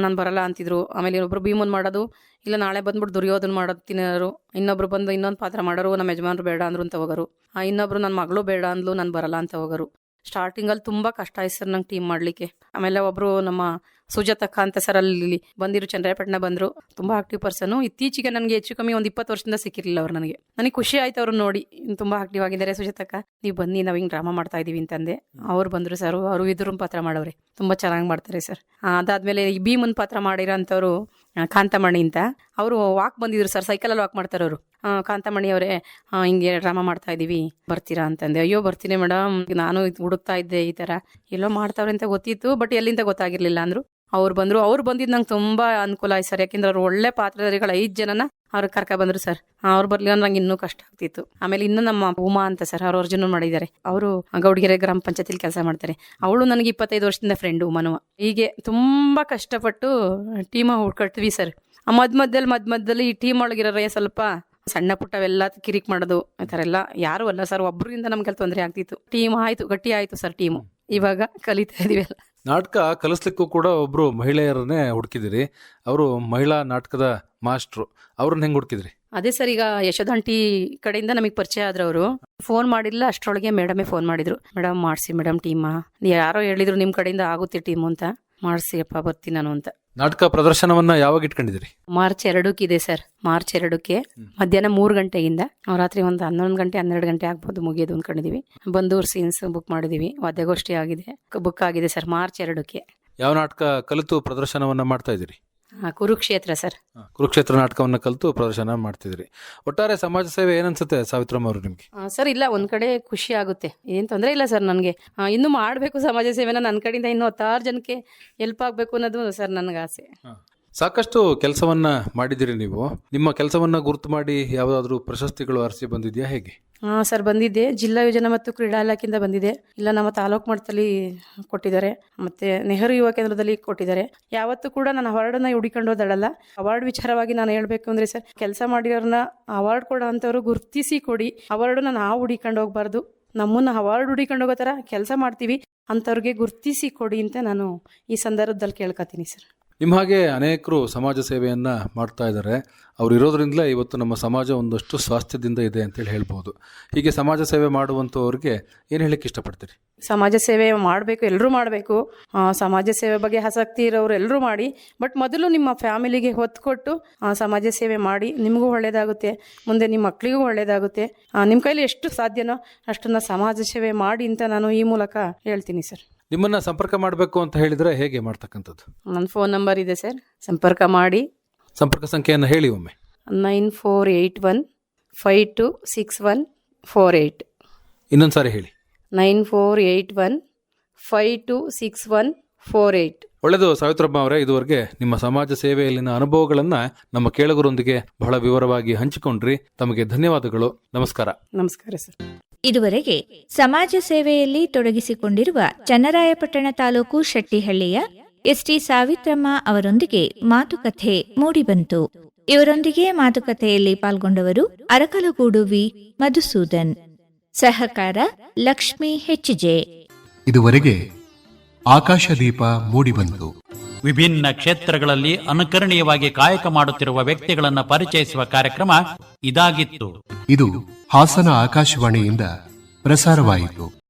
E: ನಾನು ಬರಲ್ಲ ಅಂತಿದ್ರು. ಆಮೇಲೆ ಇನ್ನೊಬ್ರು ಭೀಮನ್ ಮಾಡೋದು, ಇಲ್ಲ ನಾಳೆ ಬಂದ್ಬಿಟ್ಟು ದುರ್ಯೋಧನ ಮಾಡೋದು ತಿನ್ನೋರು. ಇನ್ನೊಬ್ರು ಬಂದು ಇನ್ನೊಂದು ಪಾತ್ರ ಮಾಡೋರು, ನಮ್ಮ ಯಜಮಾನ್ರು ಬೇಡ ಅಂದ್ರು ಅಂತ ಹೋಗೋರು. ಇನ್ನೊಬ್ರು ನನ್ನ ಮಗಳು ಬೇಡ ಅಂದ್ಲು, ನಾನು ಬರಲ್ಲ ಅಂತ ಹೋಗೋರು. ಸ್ಟಾರ್ಟಿಂಗಲ್ಲಿ ತುಂಬ ಕಷ್ಟ ಆಯ್ತು ಸರ್ ನಂಗೆ ಟೀಮ್ ಮಾಡಲಿಕ್ಕೆ. ಆಮೇಲೆ ಒಬ್ಬರು ನಮ್ಮ ಸುಜಾತಕ್ಕ ಅಂತ ಸರ್ ಅಲ್ಲಿ ಬಂದಿರು, ಚಂದ್ರಾಯಪಟ್ಟಣ ಬಂದರು. ತುಂಬ ಆಕ್ಟಿವ್ ಪರ್ಸನು ಇತ್ತೀಚೆಗೆ ನನಗೆ ಹೆಚ್ಚು ಕಮ್ಮಿ ಒಂದು ಇಪ್ಪತ್ತು ವರ್ಷದಿಂದ ಸಿಕ್ಕಿರಲಿಲ್ಲ ಅವ್ರು ನನಗೆ. ನನಗೆ ಖುಷಿ ಆಯ್ತು ಅವ್ರು ನೋಡಿ. ತುಂಬ ಆಕ್ಟಿವ್ ಆಗಿದ್ದಾರೆ ಸುಜಾತಕ್ಕ ನೀವು ಬನ್ನಿ, ನಾವು ಹಿಂಗೆ ಡ್ರಾಮಾ ಮಾಡ್ತಾ ಇದೀವಿ ಅಂತಂದೆ ಅವ್ರು ಬಂದರು ಸರ್ ಅವರು ಇದ್ರ ಪಾತ್ರ ಮಾಡವ್ರೆ. ತುಂಬ ಚೆನ್ನಾಗಿ ಮಾಡ್ತಾರೆ ಸರ್ ಅದಾದಮೇಲೆ ಭೀಮನ್ ಪಾತ್ರ ಮಾಡಿರೋ ಅಂಥವ್ರು ಕಾಂತಮಣಿ ಅಂತ. ಅವರು ವಾಕ್ ಬಂದಿದ್ರು ಸರ್ ಸೈಕಲಲ್ಲಿ ವಾಕ್ ಮಾಡ್ತಾರೆ ಅವರು. ಕಾಂತಮಣಿ ಅವರೇ ಹಿಂಗೆ ಡ್ರಾಮಾ ಮಾಡ್ತಾ ಇದ್ದೀವಿ ಬರ್ತೀರಾ ಅಂತಂದೆ. ಅಯ್ಯೋ, ಬರ್ತೀನಿ ಮೇಡಮ್, ನಾನು ಹುಡುಕ್ತಾ ಇದ್ದೆ ಈ ಥರ ಎಲ್ಲೋ ಮಾಡ್ತಾವ್ರೆ ಅಂತ ಗೊತ್ತಿತ್ತು ಬಟ್ ಎಲ್ಲಿಂದ ಗೊತ್ತಾಗಿರಲಿಲ್ಲ ಅಂದ್ರು. ಅವ್ರು ಬಂದರು, ಅವ್ರು ಬಂದಿದ್ದು ನಂಗೆ ತುಂಬಾ ಅನುಕೂಲ ಆಯ್ತು ಸರ್. ಯಾಕೆಂದ್ರೆ ಅವ್ರು ಒಳ್ಳೆ ಪಾತ್ರಧಾರಿಗಳು ಐದು ಜನನ ಅವ್ರು ಕರ್ಕ ಬಂದ್ರು ಸರ್. ಅವ್ರು ಬರ್ಲಿ ಅಂದ್ರೆ ನಂಗೆ ಇನ್ನೂ ಕಷ್ಟ ಆಗ್ತಿತ್ತು. ಆಮೇಲೆ ಇನ್ನೂ ನಮ್ಮ ಉಮಾ ಅಂತ ಸರ್, ಅವ್ರು ಅರ್ಜುನ ಮಾಡಿದ್ದಾರೆ. ಅವರು ಗೌಡಗೆರೆ ಗ್ರಾಮ ಪಂಚಾಯತಿಲಿ ಕೆಲಸ ಮಾಡ್ತಾರೆ. ಅವಳು ನನಗೆ ಇಪ್ಪತ್ತೈದು ವರ್ಷದಿಂದ ಫ್ರೆಂಡು ಮನುವ ಹೀಗೆ ತುಂಬಾ ಕಷ್ಟಪಟ್ಟು ಟೀಮ ಹುಡ್ಕಟ್ವಿ ಸರ್. ಆ ಮಧ್ಯ ಮಧ್ಯದಲ್ಲಿ ಮಧ್ಯ ಮಧ್ಯದಲ್ಲಿ ಈ ಟೀಮ್ ಒಳಗಿರೋರೆ ಸ್ವಲ್ಪ ಸಣ್ಣ ಪುಟ್ಟವೆಲ್ಲ ಕಿರಿಕ್ ಮಾಡೋದು ಆ ಥರ ಎಲ್ಲ ಯಾರು ಅಲ್ಲ ಸರ್ ಒಬ್ಬರಿಂದ ನಮ್ಗೆ ತೊಂದರೆ ಆಗ್ತಿತ್ತು. ಟೀಮ್ ಆಯಿತು ಗಟ್ಟಿ ಆಯಿತು ಸರ್ ಟೀಮು. ಇವಾಗ ಕಲಿತಾ ಇದೀವಿ ಎಲ್ಲ.
D: ನಾಟಕ ಕಲಿಸ್ಲಿಕ್ಕೂ ಕೂಡ ಒಬ್ರು ಮಹಿಳೆಯರನ್ನೇ ಹುಡುಕಿದಿರಿ ಅವರು ಮಹಿಳಾ ನಾಟಕದ ಮಾಸ್ಟ್ರು. ಅವ್ರನ್ನ ಹೆಂಗ್ ಹುಡುಕಿದ್ರಿ?
E: ಅದೇ ಸರ್ ಈಗ ಯಶೋದಾಂಟಿ ಕಡೆಯಿಂದ ನಮಗೆ ಪರಿಚಯ ಆದ್ರೆ ಅವರು. ಫೋನ್ ಮಾಡಿಲ್ಲ ಅಷ್ಟರೊಳಗೆ ಮೇಡಮೇ ಫೋನ್ ಮಾಡಿದ್ರು. ಮೇಡಮ್ ಮಾಡಿಸಿ ಮೇಡಮ್ ಟೀಮಾ. ಯಾರೋ ಹೇಳಿದ್ರು ನಿಮ್ಮ ಕಡೆಯಿಂದ ಆಗುತ್ತೆ ಟೀಮು ಅಂತ. ಮಾಡಿಸಿಯಪ್ಪ ಬರ್ತೀನಿ ನಾನು ಅಂತ.
D: ನಾಟಕ ಪ್ರದರ್ಶನವನ್ನ ಯಾವಾಗ ಇಟ್ಕೊಂಡಿದ್ರಿ
E: ಮಾರ್ಚ್ ಎರಡಕ್ಕಿದೆ ಸರ್. ಮಾರ್ಚ್ ಎರಡಕ್ಕೆ. ಮಧ್ಯಾಹ್ನ ಮೂರು ಗಂಟೆಯಿಂದ ನಾವು ರಾತ್ರಿ ಒಂದು ಹನ್ನೊಂದು ಗಂಟೆ ಹನ್ನೆರಡು ಗಂಟೆ ಆಗ್ಬೋದು ಮುಗಿಯೋದು ಅಂದ್ಕೊಂಡಿದೀವಿ ಬಂದೂರ್ ಸೀನ್ಸ್ ಬುಕ್ ಮಾಡಿದೀವಿ. ವಾದ್ಯಗೋಷ್ಠಿ ಆಗಿದೆ. ಬುಕ್ ಆಗಿದೆ ಸರ್ ಮಾರ್ಚ್ ಎರಡಕ್ಕೆ.
D: ಯಾವ ನಾಟಕ ಕಲಿತು ಪ್ರದರ್ಶನವನ್ನ ಮಾಡ್ತಾ ಇದ್ದೀರಿ?
E: ಕುರುಕ್ಷೇತ್ರ ಸರ್.
D: ಕುರುಕ್ಷೇತ್ರ ನಾಟಕವನ್ನು ಕಲಿತು ಪ್ರದರ್ಶನ ಮಾಡ್ತಿದ್ರಿ. ಒಟ್ಟಾರೆ ಸಮಾಜ ಸೇವೆ ಏನನ್ಸುತ್ತೆ ಸಾವಿತ್ರಮ್ಮ ಅವರು ನಿಮ್ಗೆ?
E: ಸರ್ ಇಲ್ಲ ಒಂದ್ ಕಡೆ ಖುಷಿ ಆಗುತ್ತೆ. ಏನ್ ತೊಂದರೆ ಇಲ್ಲ ಸರ್ ನನಗೆ. ಇನ್ನೂ ಮಾಡಬೇಕು ಸಮಾಜ ಸೇವೆನ ನನ್ನ ಕಡೆಯಿಂದ ಇನ್ನೂ ಹತ್ತಾರು ಜನಕ್ಕೆ ಹೆಲ್ಪ್ ಆಗಬೇಕು ಅನ್ನೋದು ಸರ್ ನನಗೆ ಆಸೆ.
D: ಸಾಕಷ್ಟು ಕೆಲಸವನ್ನ ಮಾಡಿದಿರಿ ನೀವು. ನಿಮ್ಮ ಕೆಲಸವನ್ನ ಗುರುತು ಮಾಡಿ ಯಾವುದಾದ್ರೂ ಪ್ರಶಸ್ತಿಗಳು ಅರಸಿ ಬಂದಿದೆಯಾ ಹೇಗೆ?
E: ಹಾಂ ಸರ್ ಬಂದಿದ್ದೆ. ಜಿಲ್ಲಾ ಯೋಜನೆ ಮತ್ತು ಕ್ರೀಡಾ ಇಲಾಖೆಯಿಂದ ಬಂದಿದೆ. ಇಲ್ಲ, ನಮ್ಮ ತಾಲೂಕು ಮಟ್ಟದಲ್ಲಿ ಕೊಟ್ಟಿದ್ದಾರೆ. ಮತ್ತೆ ನೆಹರು ಯುವ ಕೇಂದ್ರದಲ್ಲಿ ಕೊಟ್ಟಿದ್ದಾರೆ. ಯಾವತ್ತೂ ಕೂಡ ನಾನು ಅವಾರ್ಡನ್ನ ಹುಡಿಕೊಂಡು ಹೋದಾಳಲ್ಲ. ಅವಾರ್ಡ್ ವಿಚಾರವಾಗಿ ನಾನು ಹೇಳಬೇಕು ಅಂದರೆ ಸರ್, ಕೆಲಸ ಮಾಡಿರೋರ್ನ ಅವಾರ್ಡ್ ಕೊಡೋ ಅಂಥವ್ರು ಗುರ್ತಿಸಿ ಕೊಡಿ. ಅವಾರ್ಡನ್ನ ನಾವು ಹುಡಿಕೊಂಡು ಹೋಗ್ಬಾರ್ದು. ನಮ್ಮನ್ನ ಅವಾರ್ಡ್ ಹುಡಿಕೊಂಡು ಹೋಗೋ ಥರ ಕೆಲಸ ಮಾಡ್ತೀವಿ. ಅಂಥವ್ರಿಗೆ ಗುರ್ತಿಸಿ ಕೊಡಿ ಅಂತ ನಾನು ಈ ಸಂದರ್ಭದಲ್ಲಿ ಕೇಳ್ಕೊತೀನಿ ಸರ್.
D: ನಿಮ್ಮ ಹಾಗೆ ಅನೇಕರು ಸಮಾಜ ಸೇವೆಯನ್ನು ಮಾಡ್ತಾ ಇದ್ದಾರೆ. ಅವರು ಇರೋದ್ರಿಂದಲೇ ಇವತ್ತು ನಮ್ಮ ಸಮಾಜ ಒಂದಷ್ಟು ಸ್ವಾಸ್ಥ್ಯದಿಂದ ಇದೆ ಅಂತೇಳಿ ಹೇಳ್ಬೋದು. ಹೀಗೆ ಸಮಾಜ ಸೇವೆ ಮಾಡುವಂಥವ್ರಿಗೆ ಏನು ಹೇಳಕ್ಕೆ ಇಷ್ಟಪಡ್ತೀರಿ?
E: ಸಮಾಜ ಸೇವೆ ಮಾಡಬೇಕು ಎಲ್ಲರೂ ಮಾಡಬೇಕು. ಸಮಾಜ ಸೇವೆ ಬಗ್ಗೆ ಆಸಕ್ತಿ ಇರೋರು ಎಲ್ಲರೂ ಮಾಡಿ, ಬಟ್ ಮೊದಲು ನಿಮ್ಮ ಫ್ಯಾಮಿಲಿಗೆ ಹೊತ್ತು ಕೊಟ್ಟು ಸಮಾಜ ಸೇವೆ ಮಾಡಿ. ನಿಮಗೂ ಒಳ್ಳೆಯದಾಗುತ್ತೆ ಮುಂದೆ ನಿಮ್ಮ ಮಕ್ಕಳಿಗೂ ಒಳ್ಳೆಯದಾಗುತ್ತೆ ನಿಮ್ಮ ಕೈಲಿ ಎಷ್ಟು ಸಾಧ್ಯನೋ ಅಷ್ಟನ್ನು ಸಮಾಜ ಸೇವೆ ಮಾಡಿ ಅಂತ ನಾನು ಈ ಮೂಲಕ ಹೇಳ್ತೀನಿ ಸರ್.
D: ನಿಮ್ಮನ್ನ ಸಂಪರ್ಕ ಮಾಡಬೇಕು ಅಂತ ಹೇಳಿದ್ರೆ ಹೇಗೆ ಮಾಡ್ತಕ್ಕಂಥದ್ದು?
E: ನನ್ನ ಫೋನ್ ನಂಬರ್ ಇದೆ ಸರ್. ಸಂಪರ್ಕ ಮಾಡಿ.
D: ಸಂಪರ್ಕ ಸಂಖ್ಯೆಯನ್ನು ಹೇಳಿ ಒಮ್ಮೆ.
E: Nine four eight one five two six one four eight
D: ಇನ್ನೊಂದು ಸಾರಿ ಹೇಳಿ.
E: Nine four eight one five two six one four eight
D: ಒಳ್ಳೆಯದು ಸಾವಿತ್ರಮ್ಮ ಅವರೇ ಇದುವರೆಗೆ ನಿಮ್ಮ ಸಮಾಜ ಸೇವೆಯಲ್ಲಿನ ಅನುಭವಗಳನ್ನು ನಮ್ಮ ಕೇಳುಗರೊಂದಿಗೆ ಬಹಳ ವಿವರವಾಗಿ ಹಂಚಿಕೊಂಡ್ರಿ. ತಮಗೆ ಧನ್ಯವಾದಗಳು. ನಮಸ್ಕಾರ.
E: ನಮಸ್ಕಾರ ಸರ್.
C: ಇದುವರೆಗೆ ಸಮಾಜ ಸೇವೆಯಲ್ಲಿ ತೊಡಗಿಸಿಕೊಂಡಿರುವ ಚನ್ನರಾಯಪಟ್ಟಣ ತಾಲೂಕು ಶೆಟ್ಟಿಹಳ್ಳಿಯ ಎಸ್ಟಿ ಸಾವಿತ್ರಮ್ಮ ಅವರೊಂದಿಗೆ ಮಾತುಕತೆ ಮೂಡಿಬಂತು. ಇವರೊಂದಿಗೆ ಮಾತುಕತೆಯಲ್ಲಿ ಪಾಲ್ಗೊಂಡವರು ಅರಕಲಗೂಡು ವಿ ಮಧುಸೂದನ್. ಸಹಕಾರ ಲಕ್ಷ್ಮಿ ಹೆಚ್ಚಿಜೆ
A: ಇದುವರೆಗೆ ಆಕಾಶದೀಪ ಮೂಡಿಬಂತು.
B: ವಿಭಿನ್ನ ಕ್ಷೇತ್ರಗಳಲ್ಲಿ ಅನುಕರಣೀಯವಾಗಿ ಕಾಯಕ ಮಾಡುತ್ತಿರುವ ವ್ಯಕ್ತಿಗಳನ್ನು ಪರಿಚಯಿಸುವ ಕಾರ್ಯಕ್ರಮ ಇದಾಗಿತ್ತು.
A: ಇದು ಹಾಸನ ಆಕಾಶವಾಣಿಯಿಂದ ಪ್ರಸಾರವಾಯಿತು.